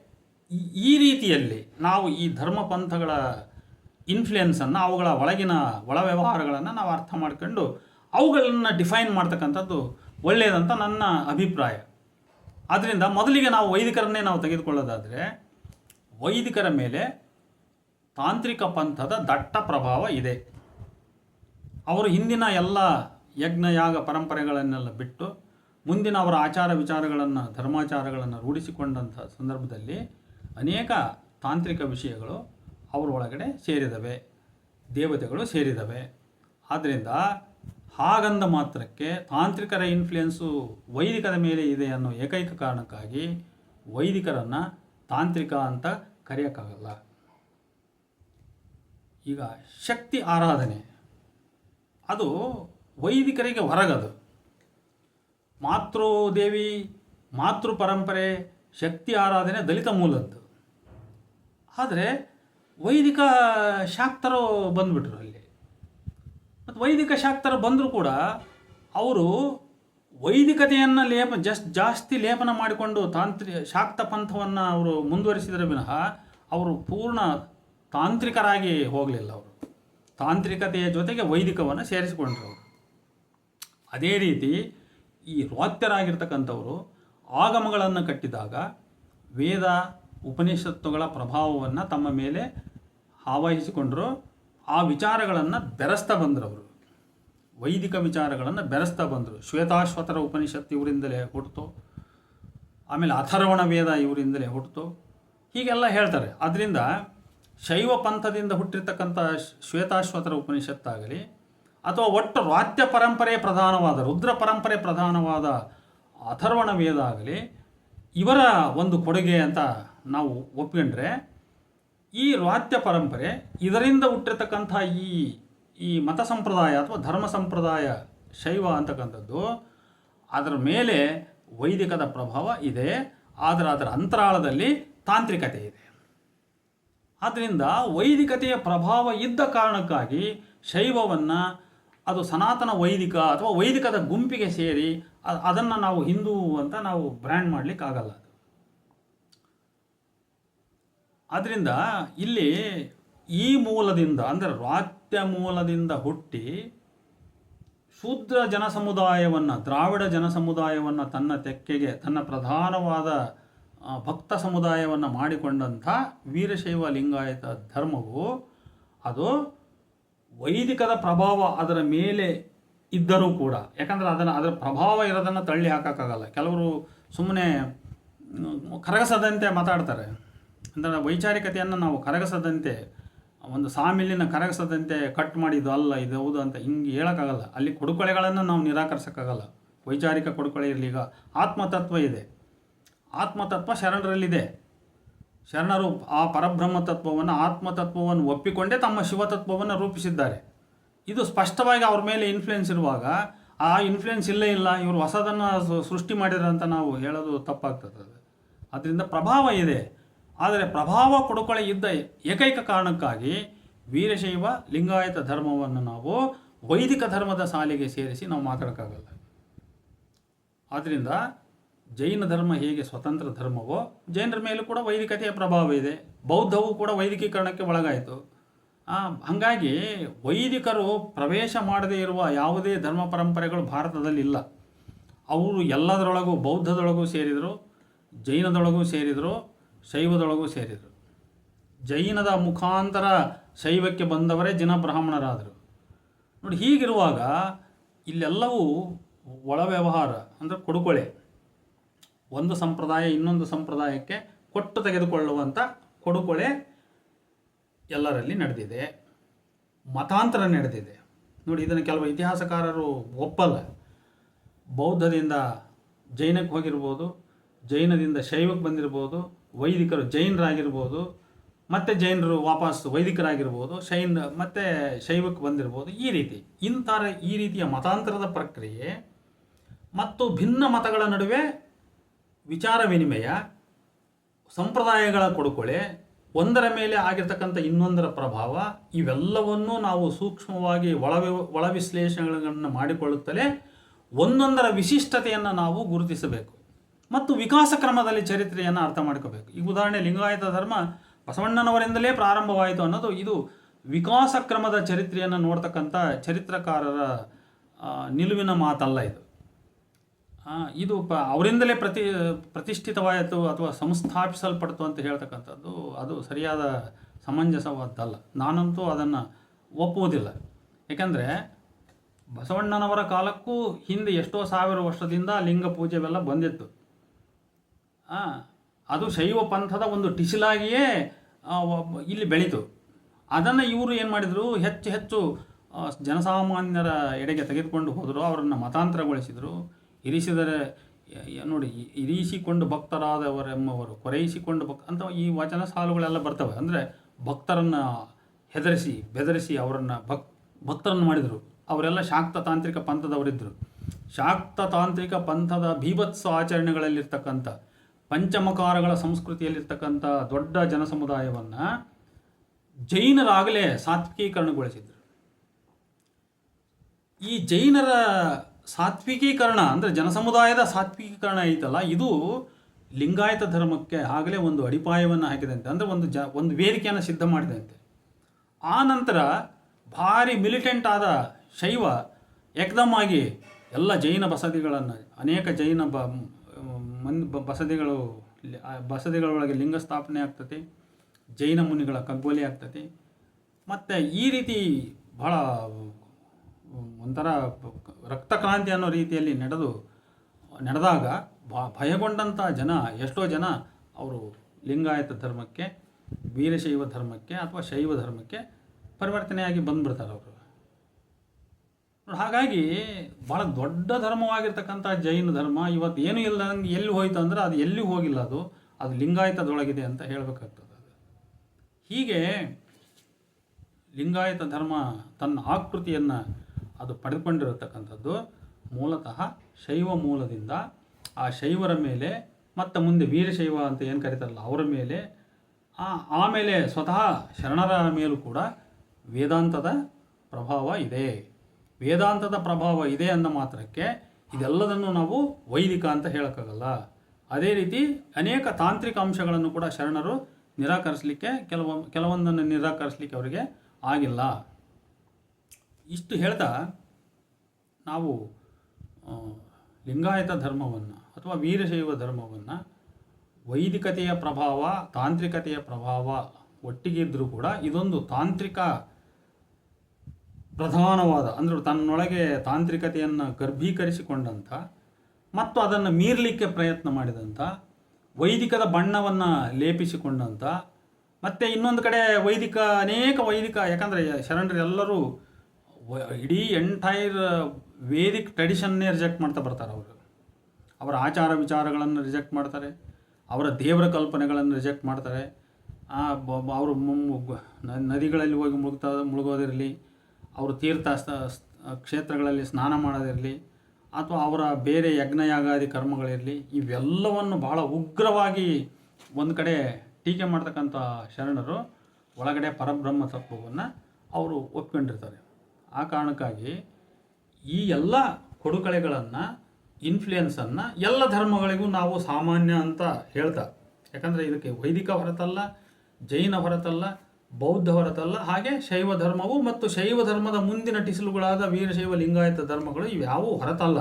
ಈ- ರೀತಿಯಲ್ಲಿ ನಾವು ಈ ಧರ್ಮ ಪಂಥಗಳ ಇನ್ಫ್ಲುಯೆನ್ಸನ್ನು ಅವುಗಳ ಒಳಗಿನ ಒಳ ವ್ಯವಹಾರಗಳನ್ನು ನಾವು ಅರ್ಥ ಮಾಡ್ಕೊಂಡು ಅವುಗಳನ್ನು ಡಿಫೈನ್ ಮಾಡ್ತಕ್ಕಂಥದ್ದು ಒಳ್ಳೆಯದಂತ ನನ್ನ ಅಭಿಪ್ರಾಯ. ಆದ್ದರಿಂದ ಮೊದಲಿಗೆ ನಾವು ವೈದಿಕರನ್ನೇ ನಾವು ತೆಗೆದುಕೊಳ್ಳೋದಾದರೆ, ವೈದಿಕರ ಮೇಲೆ ತಾಂತ್ರಿಕ ಪಂಥದ ದಟ್ಟ ಪ್ರಭಾವ ಇದೆ. ಅವರು ಹಿಂದಿನ ಎಲ್ಲ ಯಜ್ಞ, ಯಾಗ ಪರಂಪರೆಗಳನ್ನೆಲ್ಲ ಬಿಟ್ಟು ಮುಂದಿನ ಅವರ ಆಚಾರ ವಿಚಾರಗಳನ್ನು, ಧರ್ಮಾಚಾರಗಳನ್ನು ರೂಢಿಸಿಕೊಂಡಂಥ ಸಂದರ್ಭದಲ್ಲಿ ಅನೇಕ ತಾಂತ್ರಿಕ ವಿಷಯಗಳು ಅವರ ಒಳಗಡೆ ಸೇರಿದವೆ. ದೇವತೆಗಳು ಸೇರಿದವೆ. ಆದ್ದರಿಂದ ಹಾಗಂದ ಮಾತ್ರಕ್ಕೆ ತಾಂತ್ರಿಕರ ಇನ್ಫ್ಲುಯೆನ್ಸು ವೈದಿಕರ ಮೇಲೆ ಇದೆ ಅನ್ನೋ ಏಕೈಕ ಕಾರಣಕ್ಕಾಗಿ ವೈದಿಕರನ್ನು ತಾಂತ್ರಿಕ ಅಂತ ಕರೆಯೋಕ್ಕಾಗಲ್ಲ. ಈಗ ಶಕ್ತಿ ಆರಾಧನೆ. ಅದು ವೈದಿಕರಿಗೆ ಹೊರಗದು. ಮಾತೃದೇವಿ ಮಾತೃ ಪರಂಪರೆ ಶಕ್ತಿ ಆರಾಧನೆ, ದಲಿತ ಮೂಲದ್ದು. ಆದರೆ ವೈದಿಕ ಶಾಕ್ತರು ಬಂದುಬಿಟ್ರು ಅಲ್ಲಿ. ಮತ್ತು ವೈದಿಕ ಶಾಕ್ತರು ಬಂದರೂ ಕೂಡ ಅವರು ವೈದಿಕತೆಯನ್ನು ಲೇಪ, ಜಸ್, ಜಾಸ್ತಿ ಲೇಪನ ಮಾಡಿಕೊಂಡು ತಾಂತ್ರಿ, ಶಾಕ್ತ ಪಂಥವನ್ನು ಅವರು ಮುಂದುವರಿಸಿದರೆ ವಿನಃ ಅವರು ಪೂರ್ಣ ತಾಂತ್ರಿಕರಾಗಿ ಹೋಗಲಿಲ್ಲ ಅವರು. ತಾಂತ್ರಿಕತೆಯ ಜೊತೆಗೆ ವೈದಿಕವನ್ನು ಸೇರಿಸಿಕೊಂಡ್ರು. ಅವರು ಅದೇ ರೀತಿ ಈ ರೋತ್ಯರಾಗಿರ್ತಕ್ಕಂಥವರು ಆಗಮಗಳನ್ನು ಕಟ್ಟಿದಾಗ ವೇದ ಉಪನಿಷತ್ತುಗಳ ಪ್ರಭಾವವನ್ನು ತಮ್ಮ ಮೇಲೆ ಆವಾಹಿಸಿಕೊಂಡರು ಆ ವಿಚಾರಗಳನ್ನು ಬೆರೆಸ್ತಾ ಬಂದರು ಅವರು. ವೈದಿಕ ವಿಚಾರಗಳನ್ನು ಬೆರೆಸ್ತಾ ಬಂದರು. ಶ್ವೇತಾಶ್ವತರ ಉಪನಿಷತ್ತು ಇವರಿಂದಲೇ ಹುಟ್ಟಿತು ಆಮೇಲೆ ಅಥರ್ವಣ ವೇದ ಇವರಿಂದಲೇ ಹುಟ್ಟಿತು ಹೀಗೆಲ್ಲ ಹೇಳ್ತಾರೆ. ಅದರಿಂದ ಶೈವ ಪಂಥದಿಂದ ಹುಟ್ಟಿರ್ತಕ್ಕಂಥ ಶ್ವೇತಾಶ್ವತರ ಉಪನಿಷತ್ತಾಗಲಿ ಅಥವಾ ಒಟ್ಟು ರಾತ್ಯ ಪರಂಪರೆ ಪ್ರಧಾನವಾದ, ರುದ್ರ ಪರಂಪರೆ ಪ್ರಧಾನವಾದ ಅಥರ್ವಣ ವೇದ ಆಗಲಿ, ಇವರ ಒಂದು ಕೊಡುಗೆ ಅಂತ ನಾವು ಒಪ್ಕೊಂಡ್ರೆ ಈ ರಾತ್ಯ ಪರಂಪರೆ ಇದರಿಂದ ಹುಟ್ಟಿರ್ತಕ್ಕಂಥ ಈ ಈ ಮತ ಸಂಪ್ರದಾಯ ಅಥವಾ ಧರ್ಮ ಸಂಪ್ರದಾಯ ಶೈವ ಅಂತಕ್ಕಂಥದ್ದು, ಅದರ ಮೇಲೆ ವೈದಿಕದ ಪ್ರಭಾವ ಇದೆ, ಆದರೆ ಅದರ ಅಂತರಾಳದಲ್ಲಿ ತಾಂತ್ರಿಕತೆ ಇದೆ. ಆದ್ದರಿಂದ ವೈದಿಕತೆಯ ಪ್ರಭಾವ ಇದ್ದ ಕಾರಣಕ್ಕಾಗಿ ಶೈವವನ್ನು, ಅದು ಸನಾತನ ವೈದಿಕ ಅಥವಾ ವೈದಿಕದ ಗುಂಪಿಗೆ ಸೇರಿ ಅದನ್ನು ನಾವು ಹಿಂದೂ ಅಂತ ನಾವು ಬ್ರ್ಯಾಂಡ್ ಮಾಡಲಿಕ್ಕಾಗಲ್ಲ ಅದು. ಆದ್ದರಿಂದ ಇಲ್ಲಿ ಈ ಮೂಲದಿಂದ, ಅಂದರೆ ರಾತ್ಯ ಮೂಲದಿಂದ ಹುಟ್ಟಿ ಶೂದ್ರ ಜನಸಮುದಾಯವನ್ನು, ದ್ರಾವಿಡ ಜನಸಮುದಾಯವನ್ನು ತನ್ನ ತೆಕ್ಕೆಗೆ, ತನ್ನ ಪ್ರಧಾನವಾದ ಭಕ್ತ ಸಮುದಾಯವನ್ನು ಮಾಡಿಕೊಂಡಂಥ ವೀರಶೈವ ಲಿಂಗಾಯತ ಧರ್ಮವು ಅದು ವೈದಿಕದ ಪ್ರಭಾವ ಅದರ ಮೇಲೆ ಇದ್ದರೂ ಕೂಡ, ಯಾಕಂದರೆ ಅದನ್ನು ಅದರ ಪ್ರಭಾವ ಇರೋದನ್ನು ತಳ್ಳಿ ಹಾಕೋಕ್ಕಾಗಲ್ಲ. ಕೆಲವರು ಸುಮ್ಮನೆ ಕರಗಸದಂತೆ ಮಾತಾಡ್ತಾರೆ. ಅಂದರೆ ವೈಚಾರಿಕತೆಯನ್ನು ನಾವು ಕರಗಸದಂತೆ, ಒಂದು ಸಾಮಿಲಿನ ಕರಗಸದಂತೆ ಕಟ್ ಮಾಡಿದ್ದು ಅಲ್ಲ, ಇದು ಹೌದು ಅಂತ ಹಿಂಗೆ ಹೇಳೋಕ್ಕಾಗಲ್ಲ. ಅಲ್ಲಿ ಕೊಡುಕೊಳೆಗಳನ್ನು ನಾವು ನಿರಾಕರಿಸೋಕ್ಕಾಗಲ್ಲ. ವೈಚಾರಿಕ ಕೊಡುಕೊಳೆ ಇರಲಿ, ಈಗ ಆತ್ಮತತ್ವ ಇದೆ. ಆತ್ಮತತ್ವ ಶರಣರಲ್ಲಿದೆ. ಶರಣರು ಆ ಪರಬ್ರಹ್ಮ ತತ್ವವನ್ನು ಆತ್ಮತತ್ವವನ್ನು ಒಪ್ಪಿಕೊಂಡೇ ತಮ್ಮ ಶಿವತತ್ವವನ್ನು ರೂಪಿಸಿದ್ದಾರೆ. ಇದು ಸ್ಪಷ್ಟವಾಗಿ ಅವ್ರ ಮೇಲೆ ಇನ್ಫ್ಲುಯೆನ್ಸ್ ಇರುವಾಗ, ಆ ಇನ್ಫ್ಲುಯೆನ್ಸ್ ಇಲ್ಲೇ ಇಲ್ಲ, ಇವರು ಹೊಸದನ್ನು ಸೃಷ್ಟಿ ಮಾಡಿದ್ರು ಅಂತ ನಾವು ಹೇಳೋದು ತಪ್ಪಾಗ್ತದೆ ಅದು. ಅದರಿಂದ ಪ್ರಭಾವ ಇದೆ. ಆದರೆ ಪ್ರಭಾವ ಕೊಡುಕೊಳೆ ಇದ್ದ ಏಕೈಕ ಕಾರಣಕ್ಕಾಗಿ ವೀರಶೈವ ಲಿಂಗಾಯತ ಧರ್ಮವನ್ನು ನಾವು ವೈದಿಕ ಧರ್ಮದ ಸಾಲಿಗೆ ಸೇರಿಸಿ ನಾವು ಮಾತಾಡೋಕ್ಕಾಗಲ್ಲ. ಆದ್ದರಿಂದ ಜೈನ ಧರ್ಮ ಹೇಗೆ ಸ್ವತಂತ್ರ ಧರ್ಮವೋ, ಜೈನರ ಮೇಲೂ ಕೂಡ ವೈದಿಕತೆಯ ಪ್ರಭಾವ ಇದೆ. ಬೌದ್ಧವೂ ಕೂಡ ವೈದಿಕೀಕರಣಕ್ಕೆ ಒಳಗಾಯಿತು. ಹಾಗಾಗಿ ವೈದಿಕರು ಪ್ರವೇಶ ಮಾಡದೇ ಇರುವ ಯಾವುದೇ ಧರ್ಮ ಪರಂಪರೆಗಳು ಭಾರತದಲ್ಲಿ ಇಲ್ಲ ಅವರು ಎಲ್ಲದರೊಳಗೂ ಬೌದ್ಧದೊಳಗೂ ಸೇರಿದರು, ಜೈನದೊಳಗೂ ಸೇರಿದರು, ಶೈವದೊಳಗೂ ಸೇರಿದರು. ಜೈನದ ಮುಖಾಂತರ ಶೈವಕ್ಕೆ ಬಂದವರೇ ಜಿನ ಬ್ರಾಹ್ಮಣರಾದರು. ನೋಡಿ ಹೀಗಿರುವಾಗ ಇಲ್ಲೆಲ್ಲವೂ ಒಳ ವ್ಯವಹಾರ ಅಂದರೆ ಕೊಡುಕೊಳೆ. ಒಂದು ಸಂಪ್ರದಾಯ ಇನ್ನೊಂದು ಸಂಪ್ರದಾಯಕ್ಕೆ ಕೊಟ್ಟು ತೆಗೆದುಕೊಳ್ಳುವಂಥ ಕೊಡುಕೊಳೆ ಎಲ್ಲರಲ್ಲಿ ನಡೆದಿದೆ. ಮತಾಂತರ ನಡೆದಿದೆ. ನೋಡಿ, ಇದನ್ನು ಕೆಲವು ಇತಿಹಾಸಕಾರರು ಒಪ್ಪಲ್ಲ. ಬೌದ್ಧದಿಂದ ಜೈನಕ್ಕೆ ಹೋಗಿರ್ಬೋದು, ಜೈನದಿಂದ ಶೈವಕ್ಕೆ ಬಂದಿರ್ಬೋದು, ವೈದಿಕರು ಜೈನರಾಗಿರ್ಬೋದು, ಮತ್ತು ಜೈನರು ವಾಪಸ್ ವೈದಿಕರಾಗಿರ್ಬೋದು, ಶೈನ್ ಮತ್ತು ಶೈವಕ್ಕೆ ಬಂದಿರ್ಬೋದು, ಈ ರೀತಿ. ಇಂಥ ಈ ರೀತಿಯ ಮತಾಂತರದ ಪ್ರಕ್ರಿಯೆ ಮತ್ತು ಭಿನ್ನ ಮತಗಳ ನಡುವೆ ವಿಚಾರ ವಿನಿಮಯ, ಸಂಪ್ರದಾಯಗಳ ಕೊಡುಕೊಳೆ, ಒಂದರ ಮೇಲೆ ಆಗಿರ್ತಕ್ಕಂಥ ಇನ್ನೊಂದರ ಪ್ರಭಾವ, ಇವೆಲ್ಲವನ್ನೂ ನಾವು ಸೂಕ್ಷ್ಮವಾಗಿ ಒಳವಿ ಒಳ ವಿಶ್ಲೇಷಣೆಗಳನ್ನು ಮಾಡಿಕೊಳ್ಳುತ್ತಲೇ ಒಂದೊಂದರ ವಿಶಿಷ್ಟತೆಯನ್ನು ನಾವು ಗುರುತಿಸಬೇಕು. ಮತ್ತು ವಿಕಾಸ ಕ್ರಮದಲ್ಲಿ ಚರಿತ್ರೆಯನ್ನು ಅರ್ಥ ಮಾಡ್ಕೋಬೇಕು. ಈಗ ಉದಾಹರಣೆ ಲಿಂಗಾಯತ ಧರ್ಮ ಬಸವಣ್ಣನವರಿಂದಲೇ ಪ್ರಾರಂಭವಾಯಿತು ಅನ್ನೋದು, ಇದು ವಿಕಾಸ ಕ್ರಮದ ಚರಿತ್ರೆಯನ್ನು ನೋಡ್ತಕ್ಕಂಥ ಚರಿತ್ರಕಾರರ ನಿಲುವಿನ ಮಾತಲ್ಲ ಇದು. ಇದು ಪ, ಅವರಿಂದಲೇ ಪ್ರತಿ, ಪ್ರತಿಷ್ಠಿತವಾಯಿತು ಅಥವಾ ಸಂಸ್ಥಾಪಿಸಲ್ಪಡ್ತು ಅಂತ ಹೇಳ್ತಕ್ಕಂಥದ್ದು, ಅದು ಸರಿಯಾದ ಸಮಂಜಸವಾದ್ದಲ್ಲ. ನಾನಂತೂ ಅದನ್ನು ಒಪ್ಪುವುದಿಲ್ಲ. ಏಕೆಂದರೆ, ಬಸವಣ್ಣನವರ ಕಾಲಕ್ಕೂ ಹಿಂದೆ ಎಷ್ಟೋ ಸಾವಿರ ವರ್ಷದಿಂದ ಲಿಂಗ ಪೂಜೆವೆಲ್ಲ ಬಂದಿತ್ತು. ಅದು ಶೈವ ಪಂಥದ ಒಂದು ಟಿಸಿಲಾಗಿಯೇ ಇಲ್ಲಿ ಬೆಳೀತು. ಅದನ್ನು ಇವರು ಏನು ಮಾಡಿದರು? ಹೆಚ್ಚು ಹೆಚ್ಚು ಜನಸಾಮಾನ್ಯರ ಎಡೆಗೆ ತೆಗೆದುಕೊಂಡು ಹೋದರು, ಅವರನ್ನು ಮತಾಂತರಗೊಳಿಸಿದರು. ಇರಿಸಿದರೆ ನೋಡಿ ಇರಿಸಿಕೊಂಡು ಭಕ್ತರಾದವರೆಂಬವರು ಕೊರೈಸಿಕೊಂಡು ಭಕ್, ಅಂತ ಈ ವಚನ ಸಾಲುಗಳೆಲ್ಲ ಬರ್ತವೆ. ಅಂದರೆ ಭಕ್ತರನ್ನು ಹೆದರಿಸಿ, ಬೆದರಿಸಿ ಅವರನ್ನು ಭಕ್, ಭಕ್ತರನ್ನು ಮಾಡಿದರು. ಅವರೆಲ್ಲ ಶಾಕ್ತ ತಾಂತ್ರಿಕ ಪಂಥದವರಿದ್ದರು ಶಾಕ್ತ ತಾಂತ್ರಿಕ ಪಂಥದ ಭೀಭತ್ಸ ಆಚರಣೆಗಳಲ್ಲಿರ್ತಕ್ಕಂಥ, ಪಂಚಮಕಾರಗಳ ಸಂಸ್ಕೃತಿಯಲ್ಲಿರ್ತಕ್ಕಂಥ ದೊಡ್ಡ ಜನಸಮುದಾಯವನ್ನು ಜೈನರಾಗಲೇ ಸಾತ್ವಿಕೀಕರಣಗೊಳಿಸಿದರು. ಈ ಜೈನರ ಸಾತ್ವಿಕೀಕರಣ ಅಂದರೆ ಜನಸಮುದಾಯದ ಸಾತ್ವಿಕೀಕರಣ ಐತಲ್ಲ, ಇದು ಲಿಂಗಾಯತ ಧರ್ಮಕ್ಕೆ ಆಗಲೇ ಒಂದು ಅಡಿಪಾಯವನ್ನು ಹಾಕಿದಂತೆ, ಅಂದರೆ ಒಂದು ಜ, ಒಂದು ವೇದಿಕೆಯನ್ನು ಸಿದ್ಧ ಮಾಡಿದಂತೆ. ಆ ನಂತರ ಭಾರಿ ಮಿಲಿಟೆಂಟ್ ಆದ ಶೈವ ಏಕ್ದಮ್ ಆಗಿ ಎಲ್ಲ ಜೈನ ಬಸದಿಗಳನ್ನು, ಅನೇಕ ಜೈನ ಬ, ಮನ್ ಬಸದಿಗಳು ಬಸದಿಗಳೊಳಗೆ ಲಿಂಗ ಸ್ಥಾಪನೆ ಆಗ್ತದೆ, ಜೈನ ಮುನಿಗಳ ಕಗ್ಗೊಲೆ ಆಗ್ತದೆ. ಮತ್ತು ಈ ರೀತಿ ಬಹಳ ಒಂಥರ ರಕ್ತಕ್ರಾಂತಿ ಅನ್ನೋ ರೀತಿಯಲ್ಲಿ ನಡೆದು, ನಡೆದಾಗ ಭಯಗೊಂಡಂಥ ಜನ, ಎಷ್ಟೋ ಜನ ಅವರು ಲಿಂಗಾಯತ ಧರ್ಮಕ್ಕೆ, ವೀರಶೈವ ಧರ್ಮಕ್ಕೆ ಅಥವಾ ಶೈವ ಧರ್ಮಕ್ಕೆ ಪರಿವರ್ತನೆಯಾಗಿ ಬಂದ್ಬಿಡ್ತಾರೆ ಅವರು. ಹಾಗಾಗಿ ಭಾಳ ದೊಡ್ಡ ಧರ್ಮವಾಗಿರ್ತಕ್ಕಂಥ ಜೈನ ಧರ್ಮ ಇವತ್ತು ಏನೂ ಇಲ್ಲದಂಗೆ ಎಲ್ಲಿ ಹೋಯ್ತು ಅಂದ್ರೆ ಅದು ಎಲ್ಲಿ ಹೋಗಿಲ್ಲ ಅದು ಅದು ಲಿಂಗಾಯತದೊಳಗಿದೆ ಅಂತ ಹೇಳಬೇಕಾಗ್ತದೆ ಅದು. ಹೀಗೆ ಲಿಂಗಾಯತ ಧರ್ಮ ತನ್ನ ಆಕೃತಿಯನ್ನು ಅದು ಪಡೆದುಕೊಂಡಿರತಕ್ಕಂಥದ್ದು ಮೂಲತಃ ಶೈವ ಮೂಲದಿಂದ ಆ ಶೈವರ ಮೇಲೆ, ಮತ್ತು ಮುಂದೆ ವೀರಶೈವ ಅಂತ ಏನು ಕರೀತಾರಲ್ಲ ಅವರ ಮೇಲೆ ಆಮೇಲೆ ಸ್ವತಃ ಶರಣರ ಮೇಲೂ ಕೂಡ ವೇದಾಂತದ ಪ್ರಭಾವ ಇದೆ. ವೇದಾಂತದ ಪ್ರಭಾವ ಇದೆ ಅಂದ ಮಾತ್ರಕ್ಕೆ ಇದೆಲ್ಲದನ್ನು ನಾವು ವೈದಿಕ ಅಂತ ಹೇಳೋಕ್ಕಾಗಲ್ಲ. ಅದೇ ರೀತಿ ಅನೇಕ ತಾಂತ್ರಿಕ ಅಂಶಗಳನ್ನು ಕೂಡ ಶರಣರು ನಿರಾಕರಿಸಲಿಕ್ಕೆ ಕೆಲವೊಂದು ಕೆಲವೊಂದನ್ನು ನಿರಾಕರಿಸಲಿಕ್ಕೆ ಅವರಿಗೆ ಆಗಿಲ್ಲ. ಇಷ್ಟು ಹೇಳ್ದ ನಾವು ಲಿಂಗಾಯತ ಧರ್ಮವನ್ನು ಅಥವಾ ವೀರಶೈವ ಧರ್ಮವನ್ನು ವೈದಿಕತೆಯ ಪ್ರಭಾವ, ತಾಂತ್ರಿಕತೆಯ ಪ್ರಭಾವ ಒಟ್ಟಿಗೆ ಇದ್ದರೂ ಕೂಡ ಇದೊಂದು ತಾಂತ್ರಿಕ ಪ್ರಧಾನವಾದ, ಅಂದರೆ ತನ್ನೊಳಗೆ ತಾಂತ್ರಿಕತೆಯನ್ನು ಗರ್ಭೀಕರಿಸಿಕೊಂಡಂಥ ಮತ್ತು ಅದನ್ನು ಮೀರಲಿಕ್ಕೆ ಪ್ರಯತ್ನ ಮಾಡಿದಂಥ ವೈದಿಕದ ಬಣ್ಣವನ್ನು ಲೇಪಿಸಿಕೊಂಡಂಥ ಮತ್ತು ಇನ್ನೊಂದು ಕಡೆ ವೈದಿಕ, ಅನೇಕ ವೈದಿಕ, ಯಾಕಂದರೆ ಶರಣರೆಲ್ಲರೂ ಇಡೀ ಎಂಟೈರ್ ವೇದಿಕ್ ಟ್ರೆಡಿಷನ್ನೇ ರಿಜೆಕ್ಟ್ ಮಾಡ್ತಾ ಬರ್ತಾರೆ ಅವರು. ಅವರ ಆಚಾರ ವಿಚಾರಗಳನ್ನು ರಿಜೆಕ್ಟ್ ಮಾಡ್ತಾರೆ, ಅವರ ದೇವರ ಕಲ್ಪನೆಗಳನ್ನು ರಿಜೆಕ್ಟ್ ಮಾಡ್ತಾರೆ. ಅವರು ನದಿಗಳಲ್ಲಿ ಹೋಗಿ ಮುಳುಗ್ತಾ, ಮುಳುಗೋದಿರಲಿ, ಅವರು ತೀರ್ಥ ಕ್ಷೇತ್ರಗಳಲ್ಲಿ ಸ್ನಾನ ಮಾಡೋದಿರಲಿ, ಅಥವಾ ಅವರ ಬೇರೆ ಯಜ್ಞಯಾಗಾದಿ ಕರ್ಮಗಳಿರಲಿ, ಇವೆಲ್ಲವನ್ನು ಬಹಳ ಉಗ್ರವಾಗಿ ಒಂದು ಕಡೆ ಟೀಕೆ ಮಾಡ್ತಕ್ಕಂಥ ಶರಣರು, ಒಳಗಡೆ ಪರಬ್ರಹ್ಮ ತತ್ವವನ್ನು ಅವರು ಒಪ್ಕೊಂಡಿರ್ತಾರೆ. ಆ ಕಾರಣಕ್ಕಾಗಿ ಈ ಎಲ್ಲ ಕೊಡುಕಳೆಗಳನ್ನು ಇನ್ಫ್ಲುಯೆನ್ಸನ್ನು ಎಲ್ಲ ಧರ್ಮಗಳಿಗೂ ನಾವು ಸಾಮಾನ್ಯ ಅಂತ ಹೇಳ್ತಾ. ಯಾಕಂದರೆ ಇದಕ್ಕೆ ವೈದಿಕ ಹೊರತಲ್ಲ, ಜೈನ ಹೊರತಲ್ಲ, ಬೌದ್ಧ ಹೊರತಲ್ಲ, ಹಾಗೆ ಶೈವ ಧರ್ಮವು ಮತ್ತು ಶೈವ ಧರ್ಮದ ಮುಂದಿನ ಟಿಸಿಲುಗಳಾದ ವೀರಶೈವ ಲಿಂಗಾಯತ ಧರ್ಮಗಳು ಇವ್ಯಾವೂ ಹೊರತಲ್ಲ.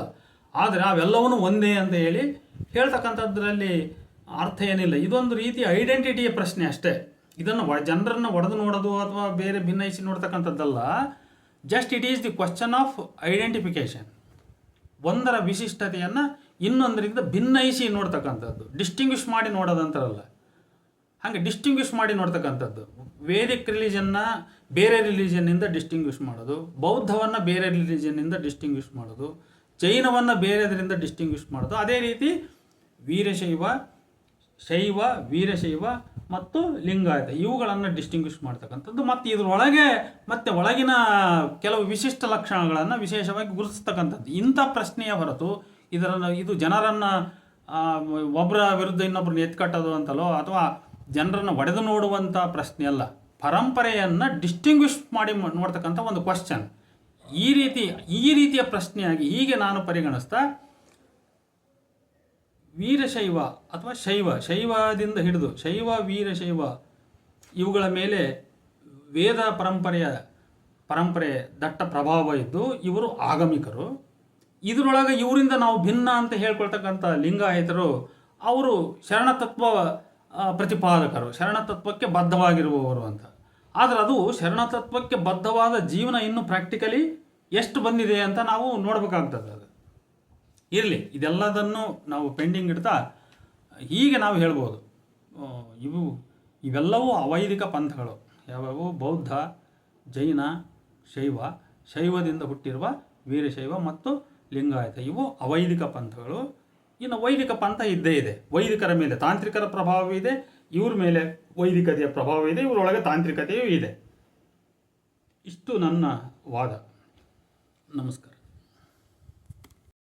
ಆದರೆ ಅವೆಲ್ಲವನ್ನೂ ಒಂದೇ ಅಂತ ಹೇಳಿ ಹೇಳ್ತಕ್ಕಂಥದ್ರಲ್ಲಿ ಅರ್ಥ ಏನಿಲ್ಲ. ಇದೊಂದು ರೀತಿಯ ಐಡೆಂಟಿಟಿಯ ಪ್ರಶ್ನೆ ಅಷ್ಟೇ. ಇದನ್ನು ಜನರನ್ನು ಒಡೆದು ನೋಡೋದು ಅಥವಾ ಬೇರೆ ಭಿನ್ನಯಿಸಿ ನೋಡ್ತಕ್ಕಂಥದ್ದಲ್ಲ just it is the question of identification ಒಂದರ ವಿಶಿಷ್ಟತೆಯನ್ನು ಇನ್ನೊಂದರಿಂದ ಭಿನ್ನಯಿಸಿ ನೋಡ್ತಕ್ಕಂಥದ್ದು. ಡಿಸ್ಟಿಂಗ್ವಿಷ್ ಮಾಡಿ ನೋಡೋದಂತಾರಲ್ಲ. ಹಾಗೆ ಡಿಸ್ಟಿಂಗ್ವಿಷ್ ಮಾಡಿ ನೋಡ್ತಕ್ಕಂಥದ್ದು. ವೇದಿಕ್ ರಿಲಿಜನ್ನ ಬೇರೆ ರಿಲಿಜನ್ನಿಂದ ಡಿಸ್ಟಿಂಗ್ವಿಷ್ ಮಾಡೋದು. ಬೌದ್ಧವನ್ನು ಬೇರೆ ರಿಲಿಜನ್ನಿಂದ ಡಿಸ್ಟಿಂಗ್ವಿಷ್ ಮಾಡೋದು. ಜೈನವನ್ನು ಬೇರೆದರಿಂದ ಡಿಸ್ಟಿಂಗ್ವಿಷ್ ಮಾಡೋದು. ಅದೇ ರೀತಿ ವೀರಶೈವ ಶೈವ, ವೀರಶೈವ ಮತ್ತು ಲಿಂಗಾಯತ. ಇವುಗಳನ್ನು ಡಿಸ್ಟಿಂಗ್ವಿಷ್ ಮಾಡ್ತಕ್ಕಂಥದ್ದು. ಮತ್ತು ಇದರೊಳಗೆ ಮತ್ತೆ ಒಳಗಿನ ಕೆಲವು ವಿಶಿಷ್ಟ ಲಕ್ಷಣಗಳನ್ನು ವಿಶೇಷವಾಗಿ ಗುರುತಿಸ್ತಕ್ಕಂಥದ್ದು. ಇಂಥ ಪ್ರಶ್ನೆಯ ಹೊರತು ಇದರನ್ನು ಇದು ಜನರನ್ನು ಒಬ್ಬರ ವಿರುದ್ಧ ಇನ್ನೊಬ್ಬರನ್ನ ಎತ್ಕಟ್ಟೋದು ಅಂತಲೋ ಅಥವಾ ಜನರನ್ನು ಒಡೆದು ನೋಡುವಂಥ ಪ್ರಶ್ನೆ ಅಲ್ಲ. ಪರಂಪರೆಯನ್ನು ಡಿಸ್ಟಿಂಗ್ವಿಷ್ ಮಾಡಿ ನೋಡ್ತಕ್ಕಂಥ ಒಂದು ಕ್ವಶನ್ ಈ ರೀತಿ, ಈ ರೀತಿಯ ಪ್ರಶ್ನೆಯಾಗಿ ಹೀಗೆ ನಾನು ಪರಿಗಣಿಸ್ತಾ ವೀರಶೈವ ಅಥವಾ ಶೈವ, ಶೈವದಿಂದ ಹಿಡಿದು ಶೈವ ವೀರಶೈವ ಇವುಗಳ ಮೇಲೆ ವೇದ ಪರಂಪರೆಯ ಪರಂಪರೆ ದಟ್ಟ ಪ್ರಭಾವ ಇದ್ದು ಇವರು ಆಗಮಿಕರು. ಇದರೊಳಗೆ ಇವರಿಂದ ನಾವು ಭಿನ್ನ ಅಂತ ಹೇಳ್ಕೊಳ್ತಕ್ಕಂಥ ಲಿಂಗಾಯತರು ಅವರು ಶರಣತತ್ವ ಪ್ರತಿಪಾದಕರು. ಶರಣತತ್ವಕ್ಕೆ ಬದ್ಧವಾಗಿರುವವರು ಅಂತ. ಆದರೆ ಅದು ಶರಣತತ್ವಕ್ಕೆ ಬದ್ಧವಾದ ಜೀವನ ಇನ್ನು ಪ್ರಾಕ್ಟಿಕಲಿ ಎಷ್ಟು ಬಂದಿದೆ ಅಂತ ನಾವು ನೋಡಬೇಕಾಗ್ತದೆ ಇರಲಿ, ಇದೆಲ್ಲದನ್ನು ನಾವು ಪೆಂಡಿಂಗ್ ಇಡ್ತಾ ಹೀಗೆ ನಾವು ಹೇಳ್ಬೋದು ಇವು, ಇವೆಲ್ಲವೂ ಅವೈದಿಕ ಪಂಥಗಳು. ಯಾವ್ಯಾವು? ಬೌದ್ಧ, ಜೈನ, ಶೈವ, ಶೈವದಿಂದ ಹುಟ್ಟಿರುವ ವೀರಶೈವ ಮತ್ತು ಲಿಂಗಾಯತ. ಇವು ಅವೈದಿಕ ಪಂಥಗಳು. ಇನ್ನು ವೈದಿಕ ಪಂಥ ಇದ್ದೇ ಇದೆ. ವೈದಿಕರ ಮೇಲೆ ತಾಂತ್ರಿಕರ ಪ್ರಭಾವ ಇದೆ. ಇವ್ರ ಮೇಲೆ ವೈದಿಕತೆಯ ಪ್ರಭಾವ ಇದೆ. ಇವರೊಳಗೆ ತಾಂತ್ರಿಕತೆಯೂ ಇದೆ. ಇಷ್ಟು ನನ್ನ ವಾದ. ನಮಸ್ಕಾರ.